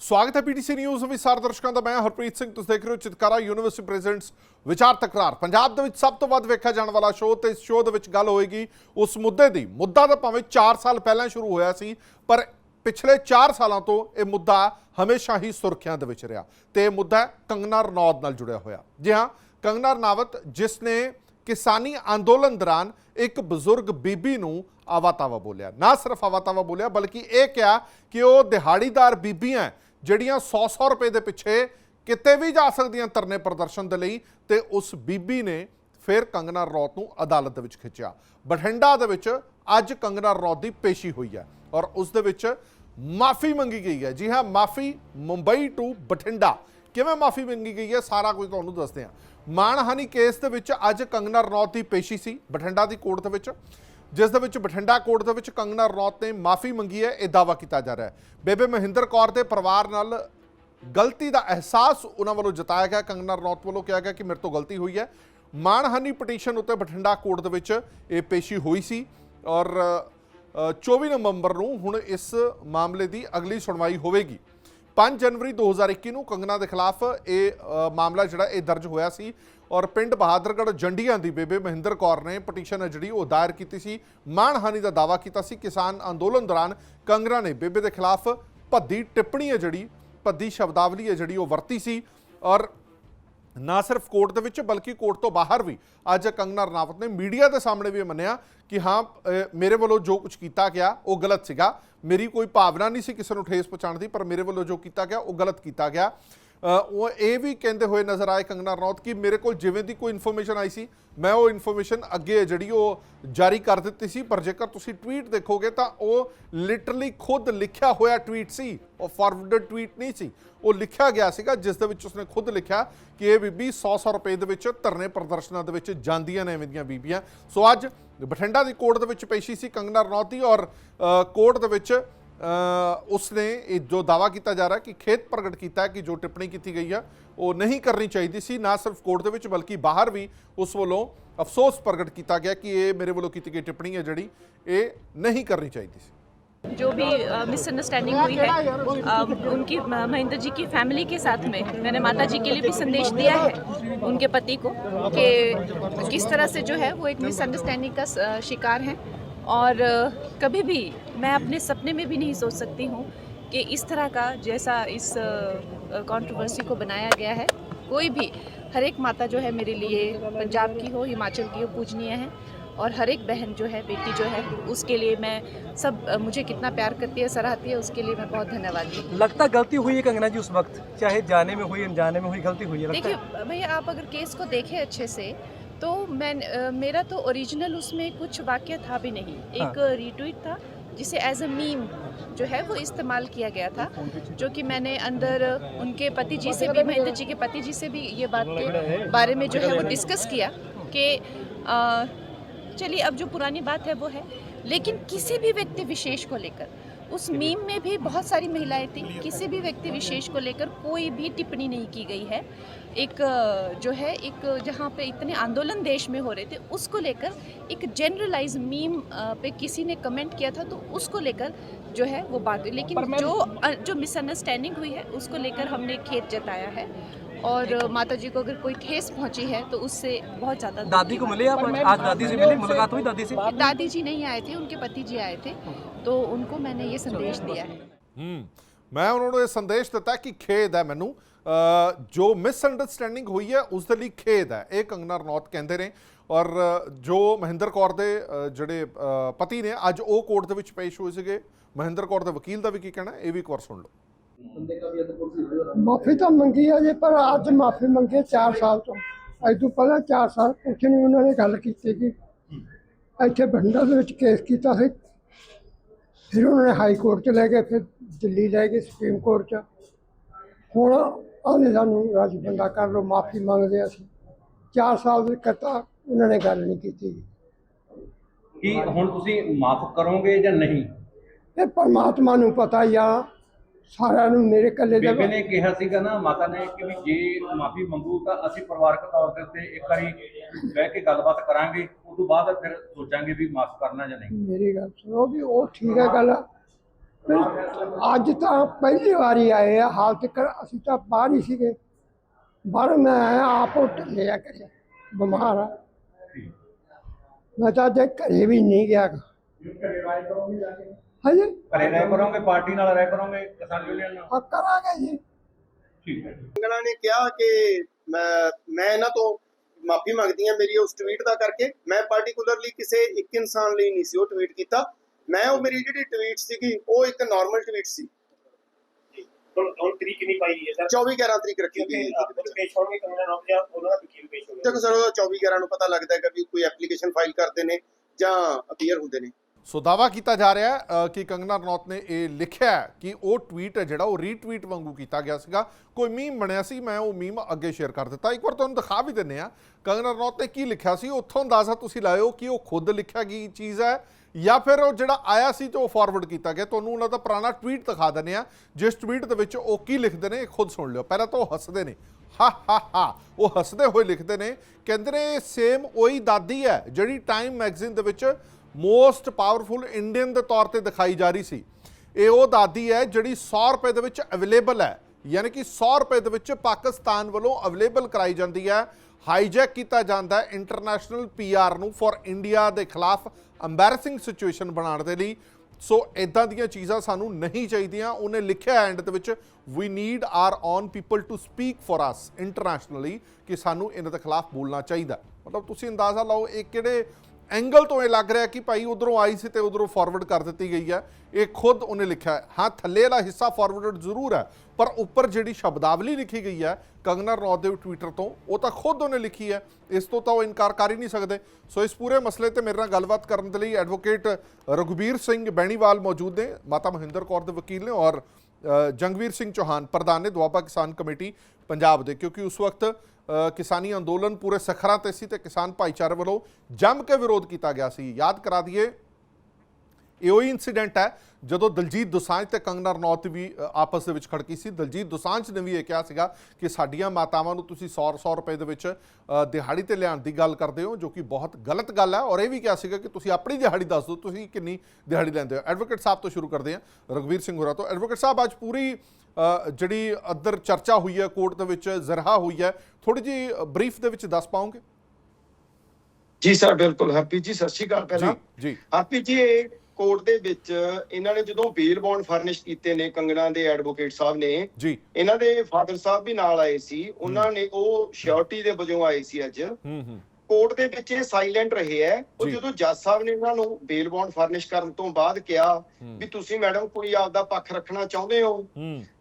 ਸਵਾਗਤ ਹੈ PTC news ਵਿੱਚ। ਸਾਰੇ ਦਰਸ਼ਕਾਂ ਦਾ ਮੈਂ ਹਰਪ੍ਰੀਤ ਸਿੰਘ। ਤੁਸੀਂ ਦੇਖ ਰਹੇ ਹੋ ਚਿਤਕਾਰਾ ਯੂਨੀਵਰਸਿਟੀ ਪ੍ਰੈਜ਼ੈਂਟਸ ਵਿਚਾਰ ਤਕਰਾਰ। ਪੰਜਾਬ ਦੇ ਵਿੱਚ ਸਭ ਤੋਂ ਵੱਧ ਵੇਖਿਆ ਜਾਣ ਵਾਲਾ ਸ਼ੋਅ ਤੇ ਇਸ ਸ਼ੋਅ ਦੇ ਵਿੱਚ ਗੱਲ ਹੋਏਗੀ। ਉਸ ਮੁੱਦੇ ਦੀ। ਮੁੱਦਾ ਤਾਂ ਭਾਵੇਂ 4 ਸਾਲ ਪਹਿਲਾਂ ਸ਼ੁਰੂ ਹੋਇਆ ਸੀ, ਪਰ ਪਿਛਲੇ 4 ਸਾਲਾਂ ਤੋਂ ਇਹ ਮੁੱਦਾ ਹਮੇਸ਼ਾ ਹੀ ਸੁਰਖੀਆਂ ਦੇ ਵਿੱਚ ਰਿਹਾ ਤੇ ਇਹ ਮੁੱਦਾ ਕੰਗਨਾ ਰਣੌਤ ਨਾਲ ਜੁੜਿਆ ਹੋਇਆ। ਜੀ ਹਾਂ, ਕੰਗਨਾ ਰਣਾਵਤ ਜਿਸ ਨੇ ਕਿਸਾਨੀ ਅੰਦੋਲਨ ਦੌਰਾਨ ਇੱਕ ਬਜ਼ੁਰਗ ਬੀਬੀ ਨੂੰ ਆਵਾਤਾਵਾ ਬੋਲਿਆ। ਨਾ ਸਿਰਫ ਆਵਾਤਾਵਾ ਬੋਲਿਆ, ਬਲਕਿ ਇਹ ਕਿਹਾ ਕਿ ਉਹ ਦਿਹਾੜੀਦਾਰ ਬੀਬੀਆਂ ਜਿਹੜੀਆਂ 100-100 ਰੁਪਏ ਦੇ ਪਿੱਛੇ ਕਿਤੇ ਵੀ ਜਾ ਸਕਦੀਆਂ ਧਰਨੇ ਪ੍ਰਦਰਸ਼ਨ ਦੇ ਲਈ ਤੇ ਉਸ ਬੀਬੀ ਨੇ ਫਿਰ ਕੰਗਨਾ ਰੌਤ ਨੂੰ ਅਦਾਲਤ ਦੇ ਵਿੱਚ ਖਿੱਚਿਆ। ਬਠਿੰਡਾ ਦੇ ਵਿੱਚ ਅੱਜ ਕੰਗਨਾ ਰੌਤ ਦੀ ਪੇਸ਼ੀ ਹੋਈ ਹੈ ਔਰ ਉਸ ਦੇ ਵਿੱਚ ਮਾਫੀ ਮੰਗੀ ਗਈ ਹੈ। ਜੀ ਹਾਂ, ਮਾਫੀ ਮੁੰਬਈ ਟੂ ਬਠਿੰਡਾ। ਕਿਵੇਂ ਮਾਫੀ ਮੰਗੀ ਗਈ ਹੈ? ਸਾਰਾ ਕੁਝ ਤੁਹਾਨੂੰ ਦੱਸਦੇ ਹਾਂ। ਮਾਣਹਾਨੀ ਕੇਸ ਦੇ ਵਿੱਚ ਅੱਜ ਕੰਗਨਾ ਰੌਤ ਦੀ ਪੇਸ਼ੀ ਸੀ ਬਠਿੰਡਾ ਦੀ ਕੋਰਟ ਦੇ ਵਿੱਚ। ਜਿਸ ਦੇ ਵਿੱਚ ਬਠਿੰਡਾ ਕੋਰਟ ਦੇ ਵਿੱਚ ਕੰਗਨਾ ਰਣੌਤ ਨੇ ਮਾਫੀ ਮੰਗੀ ਹੈ ਇਹ ਦਾਵਾ ਕੀਤਾ ਜਾ ਰਿਹਾ ਹੈ। ਬੇਬੇ ਮਹਿੰਦਰ ਕੌਰ ਦੇ ਪਰਿਵਾਰ ਨਾਲ ਗਲਤੀ ਦਾ ਅਹਿਸਾਸ ਉਹਨਾਂ ਵੱਲੋਂ ਜਤਾਇਆ ਗਿਆ। ਕੰਗਨਾ ਰਣੌਤ ਵੱਲੋਂ ਕਿਹਾ ਗਿਆ ਕਿ ਮੇਰੇ ਤੋਂ ਗਲਤੀ ਹੋਈ ਹੈ। ਮਾਣਹਾਨੀ ਪਟੀਸ਼ਨ ਉੱਤੇ ਬਠਿੰਡਾ ਕੋਰਟ ਦੇ ਵਿੱਚ ਇਹ ਪੇਸ਼ੀ ਹੋਈ ਸੀ ਔਰ ਅ, 24 ਨਵੰਬਰ ਨੂੰ ਹੁਣ ਇਸ ਮਾਮਲੇ ਦੀ ਅਗਲੀ ਸੁਣਵਾਈ ਹੋਵੇਗੀ। 5 ਜਨਵਰੀ 2021 ਨੂੰ ਕੰਗਨਾ ਦੇ ਖਿਲਾਫ ਇਹ ਮਾਮਲਾ ਜਿਹੜਾ ਇਹ ਦਰਜ ਹੋਇਆ ਸੀ ਔਰ ਪਿੰਡ ਬਹਾਦਰਗੜ੍ਹ ਜੰਡੀਆਂ ਦੀ ਬੇਬੇ ਮਹਿੰਦਰ ਕੌਰ ਨੇ ਪਟੀਸ਼ਨ ਹੈ ਜਿਹੜੀ ਉਹ ਦਾਇਰ ਕੀਤੀ ਸੀ ਮਾਣਹਾਨੀ ਦਾ ਦਾਵਾ ਕੀਤਾ ਸੀ। ਕਿਸਾਨ ਅੰਦੋਲਨ ਦੌਰਾਨ ਕੰਗਨਾ ਨੇ ਬੇਬੇ ਦੇ ਖਿਲਾਫ ਭੱਦੀ ਟਿੱਪਣੀ ਹੈ ਜਿਹੜੀ, ਭੱਦੀ ਸ਼ਬਦਾਵਲੀ ਹੈ ਜਿਹੜੀ ਉਹ ਵਰਤੀ ਸੀ ਔਰ ਨਾ ਸਿਰਫ ਕੋਰਟ ਦੇ ਵਿੱਚ, ਬਲਕਿ ਕੋਰਟ ਤੋਂ ਬਾਹਰ ਵੀ। ਅੱਜ ਕੰਗਨਾ ਰਣਾਵਤ ਨੇ ਮੀਡੀਆ ਦੇ ਸਾਹਮਣੇ ਵੀ ਇਹ ਮੰਨਿਆ ਕਿ ਹਾਂ ਮੇਰੇ ਵੱਲੋਂ ਜੋ ਕੁਝ ਕੀਤਾ ਗਿਆ, ਉਹ ਗਲਤ ਸੀਗਾ। ਮੇਰੀ ਕੋਈ ਭਾਵਨਾ ਨਹੀਂ ਸੀ ਕਿਸੇ ਨੂੰ ਠੇਸ ਪਹੁੰਚਾਉਣ ਦੀ, ਪਰ ਮੇਰੇ ਵੱਲੋਂ ਜੋ ਕੀਤਾ ਗਿਆ, ਉਹ ਗਲਤ ਕੀਤਾ ਗਿਆ। ਉਹ ਇਹ ਵੀ ਕਹਿੰਦੇ ਹੋਏ ਨਜ਼ਰ ਆਏ ਕੰਗਨਾ ਰਣੌਤ ਕਿ ਮੇਰੇ ਕੋਲ ਜਿਵੇਂ ਦੀ ਕੋਈ ਇਨਫੋਰਮੇਸ਼ਨ ਆਈ ਸੀ, ਮੈਂ ਉਹ ਇਨਫੋਰਮੇਸ਼ਨ ਅੱਗੇ ਜਿਹੜੀ ਉਹ ਜਾਰੀ ਕਰ ਦਿੱਤੀ ਸੀ, ਪਰ ਜੇਕਰ ਤੁਸੀਂ ਟਵੀਟ ਦੇਖੋਗੇ ਤਾਂ ਉਹ ਲਿਟਰਲੀ ਖੁਦ ਲਿਖਿਆ ਹੋਇਆ ਟਵੀਟ ਸੀ, ਉਹ ਫਾਰਵਰਡਡ ਟਵੀਟ ਨਹੀਂ ਸੀ, ਉਹ ਲਿਖਿਆ ਗਿਆ ਸੀਗਾ, ਜਿਸ ਦੇ ਵਿੱਚ ਉਸਨੇ ਖੁਦ ਲਿਖਿਆ ਕਿ ਇਹ ਬੀਬੀ 100-100 ਰੁਪਏ ਦੇ ਵਿੱਚ ਧਰਨੇ ਪ੍ਰਦਰਸ਼ਨਾਂ ਦੇ ਵਿੱਚ ਜਾਂਦੀਆਂ ਨੇ ਐਵੇਂ ਦੀਆਂ ਬੀਬੀਆਂ। ਸੋ ਅੱਜ ਬਠਿੰਡਾ ਦੀ ਕੋਰਟ ਦੇ ਵਿੱਚ ਪੇਸ਼ੀ ਸੀ ਕੰਗਨਾ ਰਣੌਤ ਦੀ ਔਰ ਕੋਰਟ ਦੇ ਵਿੱਚ ਅ, ਉਸਨੇ ਇਹ ਜੋ ਦਾਵਾ ਕੀਤਾ ਜਾ ਰਿਹਾ ਕਿ ਖੇਤ ਪ੍ਰਗਟ ਕੀਤਾ ਹੈ ਕਿ ਜੋ ਟਿੱਪਣੀ ਕੀਤੀ ਗਈ ਹੈ ਉਹ ਨਹੀਂ ਕਰਨੀ ਚਾਹੀਦੀ ਸੀ ਨਾ ਸਿਰਫ ਕੋਰਟ ਦੇ ਵਿੱਚ ਬਲਕਿ ਬਾਹਰ ਵੀ ਉਸ ਵੱਲੋਂ ਅਫਸੋਸ ਪ੍ਰਗਟ ਕੀਤਾ ਗਿਆ ਕਿ ਇਹ ਮੇਰੇ ਵੱਲੋਂ ਕੀਤੀ ਗਈ ਟਿੱਪਣੀ ਹੈ ਜਿਹੜੀ ਇਹ ਨਹੀਂ ਕਰਨੀ ਚਾਹੀਦੀ ਸੀ जो भी मिसअंडरस्टैंडिंग हुई है अ, उनकी म- महेंद्र जी की फैमिली के साथ में मैंने माता जी के लिए भी संदेश दिया है उनके पति को कि किस तरह से जो है वो एक मिसअंडरस्टैंडिंग का स- शिकार हैं और कभी भी मैं अपने सपने में भी नहीं सोच सकती हूँ कि इस तरह का जैसा इस कंट्रोवर्सी को बनाया गया है। कोई भी हर एक माता जो है मेरे लिए पंजाब की हो हिमाचल की हो पूजनीय है और हर एक बहन जो है बेटी जो है उसके लिए मैं सब मुझे कितना प्यार करती है सराहती है उसके लिए मैं बहुत धन्यवादी हूँ। लगता गलती हुई है कंगना जी उस वक्त? चाहे जाने में हुई अनजाने में हुई गलती हुई है देखिए भैया आप अगर केस को देखें अच्छे से तो मैं अ, मेरा तो ओरिजिनल उसमें कुछ वाक्य था भी नहीं। एक रीट्वीट था जिसे एज अ मीम जो है वो इस्तेमाल किया गया था जो कि मैंने अंदर उनके पति जी से भी महेंद्र जी के पति जी से भी ये बात के बारे में जो है वो डिस्कस किया कि चलिए अब जो पुरानी बात है वो है। लेकिन किसी भी व्यक्ति विशेष को लेकर उस मीम में भी बहुत सारी महिलाएँ थी। किसी भी व्यक्ति विशेष को लेकर कोई भी टिप्पणी नहीं की गई है। एक जो है एक जहाँ पे इतने आंदोलन देश में हो रहे थे उसको लेकर एक जनरलाइज मीम पे किसी ने कमेंट किया था तो उसको लेकर जो है वो बात हुई। लेकिन जो जो मिसअंडरस्टैंडिंग हुई है उसको लेकर हमने खेत जताया है। और माता जी को अगर कोई ठेस पहुँची है तो उससे बहुत ज़्यादा दादी को मिले आप? आज दादी से मिले मुलाकात हुई? दादी से? दादी जी नहीं आए थे उनके पति जी आए थे। तो उनको मैंने ये संदेश दिया है ਹੂੰ ਮੈਂ ਉਹਨਾਂ ਨੂੰ ਇਹ ਸੰਦੇਸ਼ ਦਿੱਤਾ ਕਿ ਖੇਦ ਹੈ ਮੈਨੂੰ ਅ, ਜੋ ਮਿਸਅੰਡਰਸਟੈਂਡਿੰਗ ਹੋਈ ਹੈ ਉਸ ਦੇ ਲਈ ਖੇਦ ਹੈ ਇਹ ਕੰਗਨਾ ਰਣੌਤ ਕਹਿੰਦੇ ਨੇ ਔਰ ਅ, ਜੋ ਮਹਿੰਦਰ ਕੌਰ ਦੇ ਅ, ਜਿਹੜੇ ਅ, ਪਤੀ ਨੇ ਅੱਜ ਉਹ ਕੋਰਟ ਦੇ ਵਿੱਚ ਪੇਸ਼ ਹੋਏ ਸੀਗੇ ਮਹਿੰਦਰ ਕੌਰ ਦੇ ਵਕੀਲ ਦਾ ਵੀ ਕੀ ਕਹਿਣਾ ਇਹ ਵੀ ਇੱਕ ਵਾਰ ਸੁਣ ਲਓ ਮਾਫੀ ਤਾਂ ਮੰਗੀ ਹੈ ਜੀ ਪਰ ਅੱਜ ਮਾਫੀ ਮੰਗੇ 4 ਸਾਲ ਤੋਂ ਅੱਜ ਤੋਂ ਪਹਿਲਾਂ 4 ਸਾਲ ਕੁਛ ਨਹੀਂ ਉਹਨਾਂ ਨੇ ਗੱਲ ਕੀਤੀ ਕਿ ਇੱਥੇ ਬੰਡਾ ਦੇ ਵਿੱਚ ਕੇਸ ਕੀਤਾ ਸੀ ਫਿਰ ਉਹਨਾਂ ਨੇ ਹਾਈ ਕੋਰਟ ਚ ਲੈ ਗਏ ਫਿਰ ਦਿੱਲੀ ਲੈ ਗਏ ਸੁਪਰੀਮ ਕੋਰਟ ਚ। ਹੁਣ ਆਨੇ ਸਾਨੂੰ ਰਾਜ ਬੰਦਾ ਕਰ ਲਓ ਮਾਫੀ ਮੰਗਦੇ ਅਸੀਂ। 4 ਸਾਲ ਦੇ ਕਰਤਾ ਉਹਨਾਂ ਨੇ ਗੱਲ ਨਹੀਂ ਕੀਤੀ। ਕੀ ਹੁਣ ਤੁਸੀਂ ਮਾਫ ਕਰੋਗੇ ਜਾਂ ਨਹੀਂ? ਇਹ ਪਰਮਾਤਮਾ ਨੂੰ ਪਤਾ ਹੀ ਆ ਸਾਰਿਆਂ ਨੂੰ ਮੇਰੇ ਕੱਲੇ ਦਾ ਬੇਬੇ ਨੇ ਕਿਹਾ ਸੀਗਾ ਨਾ ਮਾਤਾ ਨੇ ਕਿ ਵੀ ਜੇ ਮਾਫੀ ਮੰਗੂ ਤਾਂ ਅਸੀਂ ਪਰਿਵਾਰਕ ਤੌਰ ਤੇ ਉੱਤੇ ਇੱਕ ਵਾਰੀ ਬਹਿ ਕੇ ਗੱਲਬਾਤ ਕਰਾਂਗੇ ਉਸ ਤੋਂ ਬਾਅਦ ਫਿਰ ਸੋਚਾਂਗੇ ਵੀ ਮਾਫ ਕਰਨਾ ਜਾਂ ਨਹੀਂ। ਮੇਰੀ ਗੱਲ ਸੁਣੋ ਵੀ ਉਹ ਠੀਕ ਹੈ ਗੱਲ। ਅੱਜ ਤਾਂ ਪਹਿਲੀ ਵਾਰੀ ਆਏ ਆ ਹਾਲ ਤੱਕ ਅਸੀਂ ਤਾਂ ਬਾਹਰ ਹੀ ਸੀਗੇ। ਬਾਹਰ ਮੈਂ ਆਇਆ ਆਪ ਉਹ ਢਿੱਲਿਆ ਕਰਿਆ ਬਿਮਾਰ ਆ। ਮੈਂ ਤਾਂ ਅੱਜ ਘਰੇ ਵੀ ਨਹੀਂ ਗਿਆ। ਹਾਂਜੀ। ਘਰੇ ਰਹਿ ਕਰੋਗੇ ਪਾਰਟੀ ਨਾਲ ਰਹਿ ਕਰੋਗੇ ਕਿਸਾਨ ਯੂਨੀਅਨ ਨਾਲ? ਆ ਕਰਾਂਗੇ ਜੀ। ਠੀਕ ਹੈ ਕੰਗਣਾ ਨੇ ਕਿਹਾ ਕਿ ਮੈਂ ਮੈਂ ਇਹਨਾਂ ਤੋਂ ਮਾਫੀ ਮੰਗਦੀ ਹਾਂ ਮੇਰੀ ਉਸ ਟਵੀਟ ਦਾ ਕਰਕੇ। ਮੈਂ ਪਾਰਟਿਕੂਲਰਲੀ ਕਿਸੇ ਇੱਕ ਇਨਸਾਨ ਲਈ ਨਹੀਂ ਸੀ ਉਹ ਟਵੀਟ ਕੀਤਾ। ਮੈਂ ਉਹ ਮੇਰੀ ਜਿਹੜੀ ਟਵੀਟ ਸੀਗੀ ਉਹ ਇੱਕ ਨਾਰਮਲ ਟਵੀਟ ਸੀ। ਹੁਣ ਹੁਣ ਤਰੀਕ ਨਹੀਂ ਪਾਈ ਹੈ ਸਰ? 24 11 ਤਰੀਕ ਰੱਖੀ ਗਈ ਆਪको ਪੇਸ਼ ਹੋਣਗੇ ਕੰਗਣਾ ਰਣੌਤ ਜਾਂ ਉਹਨਾਂ ਦਾ ਵਕੀਲ ਪੇਸ਼ ਹੋਣਗੇ। ਦੇਖੋ ਸਰ ਉਹਦਾ 24 11 ਨੂੰ ਪਤਾ ਲੱਗਦਾ ਹੈਗਾ ਵੀ ਕੋਈ ਐਪਲੀਕੇਸ਼ਨ ਫਾਈਲ ਕਰਦੇ ਨੇ ਜਾਂ ਅਪੀਅਰ ਹੁੰਦੇ ਨੇ। ਸੋ ਦਾਵਾ ਕੀਤਾ ਜਾ ਰਿਹਾ ਹੈ ਕਿ ਕੰਗਨਾ ਰਣੌਤ ਨੇ ਇਹ ਲਿਖਿਆ ਕਿ ਉਹ ਟਵੀਟ ਹੈ ਜਿਹੜਾ ਉਹ ਰੀਟਵੀਟ ਵਾਂਗੂ ਕੀਤਾ ਗਿਆ ਸੀਗਾ। ਕੋਈ ਮੀਮ ਬਣਿਆ ਸੀ, ਮੈਂ ਉਹ ਮੀਮ ਅੱਗੇ ਸ਼ੇਅਰ ਕਰ ਦਿੱਤਾ। ਇੱਕ ਵਾਰ ਤੁਹਾਨੂੰ ਦਿਖਾ ਵੀ ਦਿੰਨੇ ਆ ਕੰਗਨਾ ਰਣੌਤ ਨੇ ਕੀ ਲਿਖਿਆ ਸੀ? ਉੱਥੋਂ ਅੰਦਾਜ਼ਾ ਤੁਸੀਂ ਲਾਇਓ ਕਿ ਉਹ ਖੁਦ ਲਿਖਿਆ ਗਈ ਚੀਜ਼ ਹੈ, ਜਾਂ ਫਿਰ ਉਹ ਜਿਹੜਾ ਆਇਆ ਸੀ ਤੇ ਉਹ ਫਾਰਵਰਡ ਕੀਤਾ ਗਿਆ। ਤੁਹਾਨੂੰ ਉਹਨਾਂ ਦਾ ਪੁਰਾਣਾ ਟਵੀਟ ਦਿਖਾ ਦਿੰਨੇ ਆ ਜਿਸ ਟਵੀਟ ਦੇ ਵਿੱਚ ਉਹ ਕੀ ਲਿਖਦੇ ਨੇ ਖੁਦ ਸੁਣ ਲਿਓ। ਪਹਿਲਾਂ ਤਾਂ ਉਹ ਹੱਸਦੇ ਨੇ। ਹਾ ਹਾ ਹਾ, ਉਹ ਹੱਸਦੇ ਹੋਏ ਲਿਖਦੇ ਨੇ, ਕਹਿੰਦੇ ਨੇ ਸੇਮ ਉਹੀ ਦਾਦੀ ਹੈ ਜਿਹੜੀ ਟਾਈਮ ਮੈਗਜ਼ੀਨ ਦੇ ਵਿੱਚ ਮੋਸਟ ਪਾਵਰਫੁਲ ਇੰਡੀਅਨ ਦੇ ਤੌਰ ਤੇ ਦਿਖਾਈ ਜਾ ਰਹੀ ਸੀ। ਇਹ ਉਹ ਦਾਦੀ ਹੈ ਜਿਹੜੀ 100 ਰੁਪਏ ਦੇ ਵਿੱਚ ਅਵੇਲੇਬਲ ਹੈ। ਯਾਨੀ ਕਿ 100 ਰੁਪਏ ਦੇ ਵਿੱਚ ਪਾਕਿਸਤਾਨ ਵੱਲੋਂ ਅਵੇਲੇਬਲ ਕਰਾਈ ਜਾਂਦੀ ਹੈ। ਹਾਈਜੈਕ ਕੀਤਾ ਜਾਂਦਾ ਹੈ ਇੰਟਰਨੈਸ਼ਨਲ ਪੀਆਰ ਨੂੰ ਫॉर ਇੰਡੀਆ ਦੇ ਖਿਲਾਫ ਐਮਬੈਰਸਿੰਗ ਸਿਚੁਏਸ਼ਨ ਬਣਾਉਣ ਦੇ ਲਈ। ਸੋ ਇਦਾਂ ਦੀਆਂ ਚੀਜ਼ਾਂ ਸਾਨੂੰ ਨਹੀਂ ਚਾਹੀਦੀਆਂ। ਉਹਨੇ ਲਿਖਿਆ ਐਂਡ ਦੇ ਵਿੱਚ we need our own people to speak for us internationally ਕਿ ਸਾਨੂੰ ਇਹਨਾਂ ਦੇ ਖਿਲਾਫ ਬੋਲਣਾ ਚਾਹੀਦਾ। ਮਤਲਬ ਤੁਸੀਂ ਅੰਦਾਜ਼ਾ ਲਾਓ, ਇਹ ਕਿਹੜੇ ਐਂਗਲ ਤੋਂ ਇਹ ਲੱਗ ਰਿਹਾ ਕਿ ਭਾਈ ਉਧਰੋਂ ਆਈ ਸੀ ਤੇ ਉਧਰੋਂ ਫਾਰਵਰਡ ਕਰ ਦਿੱਤੀ ਗਈ ਹੈ। ਇਹ ਖੁਦ ਉਹਨੇ ਲਿਖਿਆ ਹੈ। ਹਾਂ, ਥੱਲੇ ਵਾਲਾ ਹਿੱਸਾ ਫਾਰਵਰਡਡ ਜ਼ਰੂਰ ਹੈ, ਪਰ ਉੱਪਰ ਜਿਹੜੀ ਸ਼ਬਦਾਵਲੀ ਲਿਖੀ ਗਈ ਹੈ, ਕੰਗਨਾ ਰਣੌਤ ਦੇ ਟਵਿੱਟਰ ਤੋਂ, ਉਹ ਤਾਂ ਖੁਦ ਉਹਨੇ ਲਿਖੀ ਹੈ। ਇਸ ਤੋਂ ਤਾਂ ਉਹ ਇਨਕਾਰ ਕਰ ਹੀ ਨਹੀਂ ਸਕਦੇ। ਸੋ ਇਸ ਪੂਰੇ ਮਸਲੇ ਤੇ ਮੇਰੇ ਨਾਲ ਗੱਲਬਾਤ ਕਰਨ ਦੇ ਲਈ ਐਡਵੋਕੇਟ ਰਘੁਬੀਰ ਸਿੰਘ ਬੈਣੀਵਾਲ ਮੌਜੂਦ ਨੇ। ਮਾਤਾ ਮਹਿੰਦਰ ਕੌਰ ਦੇ ਵਕੀਲ ਨੇ ਔਰ ਜੰਗਵੀਰ ਸਿੰਘ ਚੌਹਾਨ, ਪ੍ਰਧਾਨ ਨੇ ਦੁਆਬਾ ਕਿਸਾਨ ਕਮੇਟੀ ਪੰਜਾਬ ਦੇ, ਕਿਉਂਕਿ ਉਸ ਵਕਤ ਕਿਸਾਨੀ ਅੰਦੋਲਨ ਪੂਰੇ ਸਖਰਾਂ ਤੇ ਸੀ ਤੇ ਕਿਸਾਨ ਭਾਈਚਾਰੇ ਵੱਲੋਂ ਜੰਮ ਕੇ ਵਿਰੋਧ ਕੀਤਾ ਗਿਆ ਸੀ। ਯਾਦ ਕਰਾ ਦਈਏ, ਇਹ ਉਹੀ ਇਨਸੀਡੈਂਟ ਹੈ, ਜਦੋਂ ਦਲਜੀਤ ਦੋਸਾਂਝ ਤੇ ਕੰਗਨਾ ਰਣੌਤ ਵੀ ਆਪਸ ਦੇ ਵਿੱਚ ਖੜਕੀ ਸੀ। ਦਲਜੀਤ ਦੋਸਾਂਝ ਨੇ ਵੀ ਇਹ ਕਿਹਾ ਸੀਗਾ ਕਿ ਸਾਡੀਆਂ ਮਾਤਾਵਾਂ ਨੂੰ ਤੁਸੀਂ 100 100 ਰੁਪਏ ਦੇ ਵਿੱਚ ਦਿਹਾੜੀ ਤੇ ਲਿਆਉਣ ਦੀ ਗੱਲ ਕਰਦੇ ਹੋ, ਜੋ ਕਿ ਬਹੁਤ ਗਲਤ ਗੱਲ ਹੈ। ਔਰ ਇਹ ਵੀ ਕਿਹਾ ਸੀਗਾ ਕਿ ਤੁਸੀਂ ਆਪਣੀ ਦਿਹਾੜੀ ਦੱਸ ਦਿਓ, ਤੁਸੀਂ ਕਿੰਨੀ ਦਿਹਾੜੀ ਲੈਂਦੇ ਹੋ। ਐਡਵੋਕੇਟ ਸਾਹਿਬ ਤੋਂ ਸ਼ੁਰੂ ਕਰਦੇ ਹਾਂ। ਰਗਵੀਰ ਸਿੰਘ ਹੋਰਾ ਤੋਂ। ਐਡਵੋਕੇਟ ਸਾਹਿਬ, ਅੱਜ ਪੂਰੀ ਜਿਹੜੀ ਅੰਦਰ ਚਰਚਾ ਹੋਈ ਹੈ ਕੋਰਟ ਦੇ ਵਿੱਚ ਜ਼ਰਹਾ ਹੋਈ ਹੈ ਥੋੜੀ ਜੀ ਬਰੀਫ ਦੇ ਵਿੱਚ ਦੱਸ ਪਾਓਗੇ? ਜੀ ਸਰ ਬਿਲਕੁਲ। ਹੈਪੀ ਜੀ ਸਤਿ ਸ਼੍ਰੀ ਅਕਾਲ ਪਹਿਲਾਂ। ਜੀ। ਹੈਪੀ ਜੀ ਕੋਰਟ ਦੇ ਵਿੱਚ ਇਹਨਾਂ ਨੇ ਜਦੋਂ ਬੇਲ ਬੌਂਡ ਫਰਨਿਸ਼ ਕੀਤੇ ਨੇ ਕੰਗਣਾ ਦੇ ਐਡਵੋਕੇਟ ਸਾਹਿਬ ਨੇ ਜੀ। ਇਹਨਾਂ ਦੇ ਫਾਦਰ ਸਾਹਿਬ ਵੀ ਨਾਲ ਆਏ ਸੀ। ਉਹਨਾਂ ਨੇ ਉਹ ਸ਼ਿਓਰਟੀ ਦੇ ਵਜੋਂ ਆਏ ਸੀ ਅੱਜ। ਹੂੰ ਹੂੰ। ਕੋਰਟ ਦੇ ਵਿੱਚ ਇਹ ਸਾਇਲੈਂਟ ਰਹੇ ਹੈ। ਉਹ। ਜਦੋਂ ਜੱਜ ਸਾਹਿਬ ਨੇ ਇਹਨਾਂ ਨੂੰ ਬੇਲ ਬੌਂਡ ਫਰਨਿਸ਼ ਕਰਨ ਤੋਂ ਬਾਅਦ ਕਿਹਾ। ਵੀ ਤੁਸੀਂ ਮੈਡਮ ਕੋਈ ਆਪਦਾ ਪੱਖ ਰੱਖਣਾ ਚਾਹੁੰਦੇ ਹੋ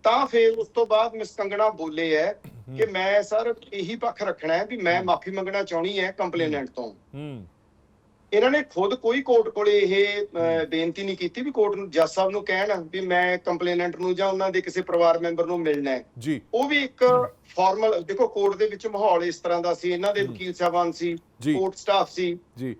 ਤਾਂ ਫਿਰ ਉਸ ਤੋਂ ਬਾਅਦ ਮਿਸ ਕੰਗਣਾ ਬੋਲੇ ਹੈ ਕਿ ਮੈਂ ਸਰ ਇਹੀ ਪੱਖ ਰੱਖਣਾ ਹੈ ਵੀ ਮੈਂ ਮਾਫੀ ਮੰਗਣਾ ਚਾਹਣੀ ਹੈ ਕੰਪਲੇਨੈਂਟ ਤੋਂ। ਹੂੰ। ਇਹਨਾਂ ਨੇ ਖੁਦ ਕੋਈ ਕੋਰਟ ਕੋਲੇ ਇਹ ਬੇਨਤੀ ਨਹੀਂ ਕੀਤੀ ਵੀ ਕੋਰਟ ਨੂੰ ਜੱਜ ਸਾਹਿਬ ਨੂੰ ਕਹਿਣ ਵੀ ਮੈਂ ਕੰਪਲੇਨੈਂਟ ਨੂੰ ਜਾਂ ਉਹਨਾਂ ਦੇ ਕਿਸੇ ਪਰਿਵਾਰ ਮੈਂਬਰ ਨੂੰ ਮਿਲਣਾ ਹੈ। ਜੀ। ਉਹ ਵੀ ਇੱਕ ਫਾਰਮਲ ਦੇਖੋ ਕੋਰਟ ਦੇ ਵਿੱਚ ਮਾਹੌਲ ਇਸ ਤਰ੍ਹਾਂ ਦਾ ਸੀ ਇਹਨਾਂ ਦੇ ਵਕੀਲ ਸਾਹਿਬਾਨ ਸੀ। ਕੋਰਟ ਸਟਾਫ ਸੀ। ਜੀ।